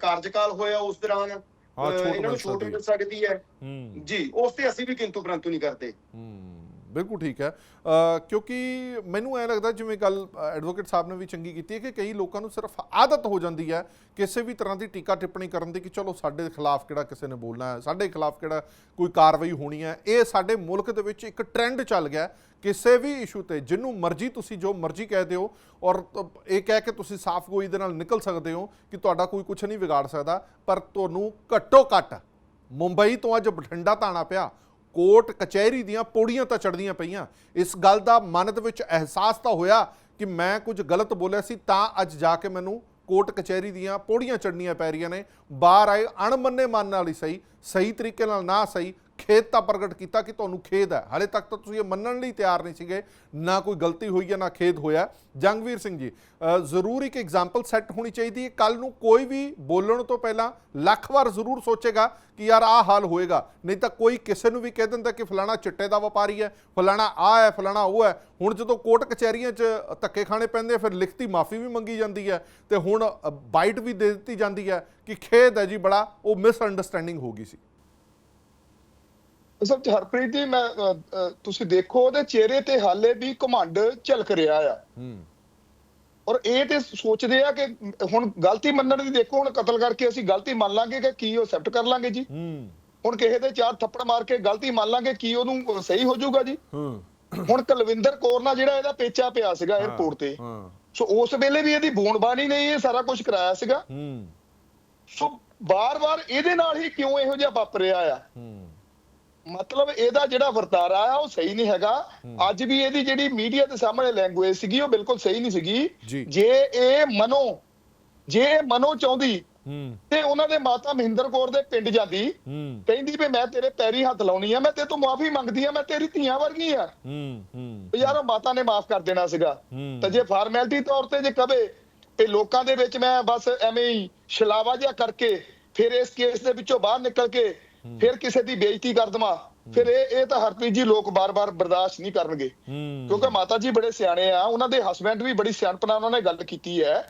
ਕਾਰਜਕਾਲ ਹੋਇਆ ਉਸ ਦੌਰਾਨ ਇਹਨਾਂ ਨੂੰ ਛੋਟ ਮਿਲ ਸਕਦੀ ਹੈ। ਹੂੰ। ਜੀ ਉਸ ਤੇ ਅਸੀਂ ਵੀ ਕਿੰਤੂ ਪਰੰਤੂ ਨਹੀਂ ਕਰਦੇ। ਹੂੰ। ਬਿਲਕੁਲ ਠੀਕ ਹੈ। ਕਿਉਂਕਿ ਮੈਨੂੰ ਐ ਲੱਗਦਾ ਜਿਵੇਂ ਗੱਲ ਐਡਵੋਕੇਟ ਸਾਹਿਬ ਨੇ ਵੀ ਚੰਗੀ ਕੀਤੀ ਹੈ ਕਿ ਕਈ ਲੋਕਾਂ ਨੂੰ ਸਿਰਫ ਆਦਤ ਹੋ ਜਾਂਦੀ ਹੈ ਕਿਸੇ ਵੀ ਤਰ੍ਹਾਂ ਦੀ ਟੀਕਾ ਟਿੱਪਣੀ ਕਰਨ ਦੀ ਕਿ ਚਲੋ ਸਾਡੇ ਖਿਲਾਫ ਕਿਹੜਾ ਕਿਸੇ ਨੇ ਬੋਲਣਾ ਹੈ, ਸਾਡੇ ਖਿਲਾਫ ਕਿਹੜਾ ਕੋਈ ਕਾਰਵਾਈ ਹੋਣੀ ਹੈ। ਇਹ ਸਾਡੇ ਮੁਲਕ ਦੇ ਵਿੱਚ ਇੱਕ ਟ੍ਰੈਂਡ ਚੱਲ ਗਿਆ ਕਿਸੇ ਵੀ ਇਸ਼ੂ ਤੇ ਜਿਹਨੂੰ ਮਰਜ਼ੀ ਤੁਸੀਂ ਜੋ ਮਰਜ਼ੀ ਕਹਿ ਦਿਓ ਔਰ ਇਹ ਕਹਿ ਕੇ ਤੁਸੀਂ ਸਾਫ਼ ਗੋਈ ਦੇ ਨਾਲ ਨਿਕਲ ਸਕਦੇ ਹੋ ਕਿ ਤੁਹਾਡਾ ਕੋਈ ਕੁਝ ਨਹੀਂ ਵਿਗਾੜ ਸਕਦਾ, ਪਰ ਤੁਹਾਨੂੰ ਘੱਟੋ ਘੱਟ ਮੁੰਬਈ ਤੋਂ ਅੱਜ ਬਠਿੰਡਾ ਤਾਣਾ ਪਿਆ ਕੋਰਟ ਕਚਹਿਰੀ ਦੀਆਂ ਪੌੜੀਆਂ ਤਾਂ ਚੜਦੀਆਂ ਪਈਆਂ। ਇਸ ਗੱਲ ਦਾ ਮਨ ਦੇ ਵਿੱਚ ਅਹਿਸਾਸ ਤਾਂ ਹੋਇਆ ਕਿ ਮੈਂ ਕੁਝ ਗਲਤ ਬੋਲਿਆ ਸੀ, ਤਾਂ ਅੱਜ ਜਾ ਕੇ ਮੈਨੂੰ ਕੋਰਟ ਕਚਹਿਰੀ ਦੀਆਂ ਪੌੜੀਆਂ ਚੜਨੀਆਂ ਪੈ ਰਹੀਆਂ ਨੇ। ਬਾਹਰ ਆਏ ਅਣਮੰਨੇ ਮਨ ਨਾਲ ਹੀ ਸਹੀ ਸਹੀ ਤਰੀਕੇ ਨਾਲ ਨਾ ਸਹੀ ਖੇਤ ਤਾਂ ਪ੍ਰਗਟ ਕੀਤਾ ਕਿ ਤੁਹਾਨੂੰ ਖੇਦ ਹੈ। ਹਾਲੇ ਤੱਕ ਤਾਂ ਤੁਸੀਂ ਇਹ ਮੰਨਣ ਲਈ ਤਿਆਰ ਨਹੀਂ ਸੀਗੇ, ਨਾ ਕੋਈ ਗਲਤੀ ਹੋਈ ਹੈ, ਨਾ ਖੇਦ ਹੋਇਆ। ਜੰਗਵੀਰ ਸਿੰਘ ਜੀ ਜ਼ਰੂਰ ਇੱਕ ਐਗਜ਼ਾਮਪਲ ਸੈੱਟ ਹੋਣੀ ਚਾਹੀਦੀ ਹੈ। ਕੱਲ ਨੂੰ ਕੋਈ ਵੀ ਬੋਲਣ ਤੋਂ ਪਹਿਲਾਂ ਲੱਖ ਵਾਰ ਜ਼ਰੂਰ ਸੋਚੇਗਾ ਕਿ ਯਾਰ ਆਹ ਹਾਲ ਹੋਏਗਾ। ਨਹੀਂ ਤਾਂ ਕੋਈ ਕਿਸੇ ਨੂੰ ਵੀ ਕਹਿ ਦਿੰਦਾ ਕਿ ਫਲਾਣਾ ਚਿੱਟੇ ਦਾ ਵਪਾਰੀ ਹੈ, ਫਲਾਣਾ ਆ ਹੈ, ਫਲਾਣਾ ਉਹ ਹੈ। ਹੁਣ ਜਦੋਂ ਕੋਰਟ ਕਚਹਿਰੀਆਂ 'ਚ ਧੱਕੇ ਖਾਣੇ ਪੈਂਦੇ ਫਿਰ ਲਿਖਤੀ ਮਾਫੀ ਵੀ ਮੰਗੀ ਜਾਂਦੀ ਹੈ ਤੇ ਹੁਣ ਬਾਈਟ ਵੀ ਦੇ ਦਿੱਤੀ ਜਾਂਦੀ ਹੈ ਕਿ ਖੇਦ ਹੈ ਜੀ ਬੜਾ, ਉਹ ਮਿਸ ਅੰਡਰਸਟੈਂਡਿੰਗ ਹੋ ਗਈ ਸੀ। ਅਸਲ ਚ ਹਰਪ੍ਰੀਤ ਜੀ ਮੈਂ ਤੁਸੀਂ ਦੇਖੋ ਉਹਦੇ ਚਿਹਰੇ ਤੇ ਹਾਲੇ ਵੀ ਘਮੰਡ ਝਲਕ ਰਿਹਾ ਆ। ਹੂੰ। ਔਰ ਇਹ ਤੇ ਸੋਚਦੇ ਆ ਕਿ ਹੁਣ ਗਲਤੀ ਮੰਨਣ ਦੀ ਦੇਖੋ ਹੁਣ ਕਤਲ ਕਰਕੇ ਅਸੀਂ ਗਲਤੀ ਮੰਨ ਲਾਂਗੇ ਕਿ ਕੀ ਉਹ ਐਕਸੈਪਟ ਕਰ ਲਾਂਗੇ ਜੀ? ਹੂੰ। ਹੁਣ ਕਿਸੇ ਦੇ ਚਾਰ ਥੱਪੜ ਮਾਰ ਕੇ ਗਲਤੀ ਮੰਨ ਲਾਂਗੇ ਕੀ ਉਹਨੂੰ ਸਹੀ ਹੋ ਜਾਊਗਾ ਜੀ? ਹੂੰ। ਹੁਣ ਕੁਲਵਿੰਦਰ ਕੌਰ ਨਾਲ ਜਿਹੜਾ ਇਹਦਾ ਪੇਚਾ ਪਿਆ ਸੀਗਾ 에어ਪੋਰਟ ਤੇ ਸੋ ਉਸ ਵੇਲੇ ਵੀ ਇਹਦੀ ਬੂਣਬਾਣੀ ਨੇ ਇਹ ਸਾਰਾ ਕੁਝ ਕਰਾਇਆ ਸੀਗਾ। ਹੂੰ। ਸੋ ਬਾਰ-ਬਾਰ ਇਹਦੇ ਨਾਲ ਹੀ ਕਿਉਂ ਇਹੋ ਜਿਹਾ ਵਾਪਰਿਆ ਆ? ਹੂੰ। ਮਤਲਬ ਇਹਦਾ ਜਿਹੜਾ ਵਰਤਾਰਾ ਆ ਉਹ ਸਹੀ ਨਹੀਂ ਹੈਗਾ। ਅੱਜ ਵੀ ਇਹਦੀ ਜਿਹੜੀ ਮੀਡੀਆ ਦੇ ਸਾਹਮਣੇ ਲੈਂਗੁਏਜ ਸੀਗੀ ਉਹ ਬਿਲਕੁਲ ਸਹੀ ਨਹੀਂ ਸੀਗੀ। ਜੀ। ਇਹ ਮਨੋ ਜੇ ਇਹ ਮਨੋ ਚਾਹੁੰਦੀ ਤੇ ਉਹਨਾਂ ਦੇ ਮਾਤਾ ਮਹਿੰਦਰ ਕੌਰ ਦੇ ਪਿੰਡ ਜਾਂਦੀ। ਕਹਿੰਦੀ ਵੀ ਮੈਂ ਤੇਰੇ ਪੈਰੀ ਹੱਥ ਲਾਉਣੀ ਆ ਮੈਂ ਤੇ ਤੋਂ ਮਾਫੀ ਮੰਗਦੀ ਆ ਮੈਂ ਤੇਰੀ ਧੀਆਂ ਵਰਗੀ ਆ। ਹੂੰ ਹੂੰ। ਵੀ ਯਾਰ ਉਹ ਮਾਤਾ ਨੇ ਮਾਫ ਕਰ ਦੇਣਾ ਸੀਗਾ। ਤਾਂ ਜੇ ਫਾਰਮੈਲਿਟੀ ਤੌਰ ਤੇ ਜੇ ਕਵੇ ਤੇ ਲੋਕਾਂ ਦੇ ਵਿੱਚ ਮੈਂ ਬਸ ਐਵੇਂ ਹੀ ਛਲਾਵਾ ਜਿਹਾ ਕਰਕੇ ਫਿਰ ਇਸ ਕੇਸ ਦੇ ਵਿੱਚੋਂ ਬਾਹਰ ਨਿਕਲ ਕੇ ਫਿਰ ਕਿਸੇ ਦੀ ਬੇਇੱਜ਼ਤੀ ਕਰ ਦਵਾਂ ਫਿਰ ਇਹ ਇਹ ਤਾਂ ਹਰਪ੍ਰੀਤ ਜੀ ਲੋਕ ਬਾਰ-ਬਾਰ ਬਰਦਾਸ਼ਤ ਨਹੀਂ ਕਰਨਗੇ। ਕਿਉਂਕਿ ਮਾਤਾ ਜੀ ਬੜੇ ਸਿਆਣੇ ਆ ਉਹਨਾਂ ਦੇ ਹਸਬੰਡ ਵੀ ਬੜੀ ਸਿਆਣਪਣਾ ਉਹਨਾਂ ਨੇ ਗੱਲ ਕੀਤੀ ਹੈ।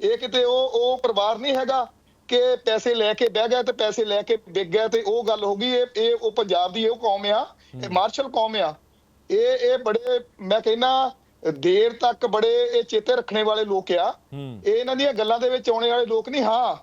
ਇਹ ਕਿਤੇ ਉਹ ਉਹ ਪਰਿਵਾਰ ਨਹੀਂ ਹੈਗਾ ਕਿ ਪੈਸੇ ਲੈ ਕੇ ਬਹਿ ਗਿਆ ਤੇ ਪੈਸੇ ਲੈ ਕੇ ਵਿਕ ਗਿਆ ਤੇ ਉਹ ਗੱਲ ਹੋ ਗਈ ਇਹ ਇਹ ਉਹ ਪੰਜਾਬ ਦੀ ਉਹ ਕੌਮ ਆ ਇਹ ਮਾਰਸ਼ਲ ਕੌਮ ਆ। ਇਹ ਇਹ ਬੜੇ ਮੈਂ ਕਹਿੰਨਾ ਦੇਰ ਤੱਕ ਬੜੇ ਇਹ ਚੇਤੇ ਰੱਖਣੇ ਵਾਲੇ ਲੋਕ ਆ। ਇਹ ਇਹਨਾਂ ਦੀਆਂ ਗੱਲਾਂ ਦੇ ਵਿੱਚ ਆਉਣੇ ਵਾਲੇ ਲੋਕ ਨਹੀਂ ਹਾਂ।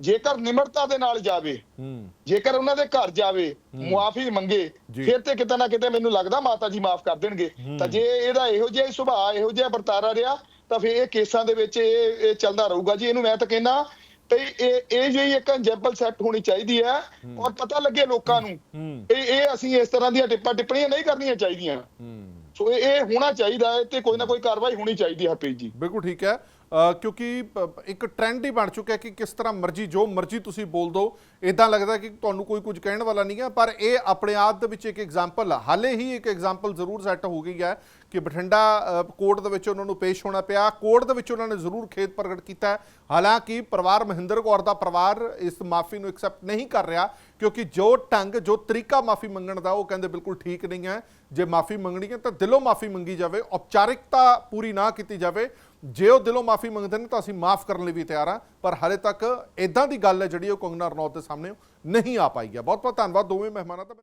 ਜੇਕਰ ਨਿਮਰਤਾ ਦੇ ਨਾਲ ਜਾਵੇ ਹੂੰ। ਜੇਕਰ ਉਹਨਾਂ ਦੇ ਘਰ ਜਾਵੇ ਮੁਆਫੀ ਮੰਗੇ ਜੀ। ਫਿਰ ਤੇ ਕਿਤੇ ਨਾ ਕਿਤੇ ਮੈਨੂੰ ਲੱਗਦਾ ਮਾਤਾ ਜੀ ਮਾਫ ਕਰ ਦੇਣਗੇ। ਤਾਂ ਜੇ ਇਹਦਾ ਇਹੋ ਜਿਹਾ ਹੀ ਸੁਭਾਅ ਇਹੋ ਜਿਹਾ ਵਰਤਾਰਾ ਰਿਹਾ ਤਾਂ ਫਿਰ ਇਹ ਕੇਸਾਂ ਦੇ ਵਿੱਚ ਇਹ ਇਹ ਚੱਲਦਾ ਰਹੂਗਾ ਜੀ। ਇਹਨੂੰ ਮੈਂ ਤਾਂ ਕਹਿੰਦਾ ਤੇ ਇਹ ਇਹ ਜਿਹੀ ਇੱਕ ਐਗਜ਼ਾਮਪਲ ਸੈੱਟ ਹੋਣੀ ਚਾਹੀਦੀ ਹੈ ਔਰ ਪਤਾ ਲੱਗੇ ਲੋਕਾਂ ਨੂੰ ਹੂੰ। ਇਹ ਇਹ ਅਸੀਂ ਇਸ ਤਰ੍ਹਾਂ ਦੀਆਂ ਟਿੱਪਾ ਟਿੱਪਣੀਆਂ ਨਹੀਂ ਕਰਨੀਆਂ ਚਾਹੀਦੀਆਂ। ਹੂੰ। ਸੋ ਇਹ ਇਹ ਹੋਣਾ ਚਾਹੀਦਾ ਹੈ ਤੇ ਕੋਈ ਨਾ ਕੋਈ ਕਾਰਵਾਈ ਹੋਣੀ ਚਾਹੀਦੀ ਹੈ ਹਰਪ੍ਰੀਤ ਜੀ। ਬਿਲਕੁਲ ਠੀਕ ਹੈ। ਕਿਉਂਕਿ ਇੱਕ ਟ੍ਰੈਂਡ ਹੀ ਬਣ ਚੁੱਕਿਆ ਕਿ ਕਿਸ ਤਰ੍ਹਾਂ ਮਰਜ਼ੀ, ਜੋ ਮਰਜ਼ੀ ਤੁਸੀਂ ਬੋਲ ਦਿਓ ਇਦਾਂ ਲੱਗਦਾ ਕਿ ਤੁਹਾਨੂੰ ਕੋਈ ਕੁਝ ਕਹਿਣ ਵਾਲਾ ਨਹੀਂ ਹੈ ਪਰ ਇਹ ਆਪਣੇ ਆਪ ਦੇ ਵਿੱਚ ਇੱਕ ਐਗਜ਼ਾਮਪਲ ਆ। ਹਾਲੇ ਹੀ ਇੱਕ ਐਗਜ਼ਾਮਪਲ ਜ਼ਰੂਰ ਸੈੱਟ ਹੋ ਗਈ ਹੈ ਕਿ ਬਠਿੰਡਾ ਕੋਰਟ ਦੇ ਵਿੱਚ ਉਹਨਾਂ ਨੂੰ ਪੇਸ਼ ਹੋਣਾ ਪਿਆ। ਕੋਰਟ ਦੇ ਵਿੱਚ ਉਹਨਾਂ ਨੇ ਜ਼ਰੂਰ ਖੇਤ ਪ੍ਰਗਟ ਕੀਤਾ ਹਾਲਾਂਕਿ ਪਰਿਵਾਰ ਮਹਿੰਦਰ ਕੌਰ ਦਾ ਪਰਿਵਾਰ ਇਸ ਮਾਫੀ ਨੂੰ ਐਕਸੈਪਟ ਨਹੀਂ ਕਰ ਰਿਹਾ, ਕਿਉਂਕਿ ਜੋ ਢੰਗ ਜੋ ਤਰੀਕਾ ਮਾਫੀ ਮੰਗਣ ਦਾ, ਉਹ ਕਹਿੰਦੇ ਬਿਲਕੁਲ ਠੀਕ ਨਹੀਂ ਹੈ। ਜੇ ਮਾਫੀ ਮੰਗਣੀ ਹੈ ਤਾਂ ਦਿਲੋਂ ਮਾਫੀ ਮੰਗੀ ਜਾਵੇ, ਔਪਚਾਰਿਕਤਾ ਪੂਰੀ ਨਾ ਕੀਤੀ ਜਾਵੇ। ਜੇ ਉਹ ਦਿਲੋਂ ਮਾਫੀ ਮੰਗਦੇ ਨੇ ਤਾਂ ਅਸੀਂ ਮਾਫ ਕਰਨ ਲਈ ਵੀ ਤਿਆਰ ਹਾਂ, ਪਰ ਹਾਲੇ ਤੱਕ ਇਦਾਂ ਦੀ ਗੱਲ ਹੈ ਜਿਹੜੀ ਉਹ ਕੰਗਨਾ ਰਣੌਤ ਦੇ ਸਾਹਮਣੇ ਨਹੀਂ ਆ ਪਾਈ ਹੈ। ਬਹੁਤ ਬਹੁਤ ਧੰਨਵਾਦ ਦੋਵੇਂ ਮਹਿਮਾਨਾਂ ਦਾ।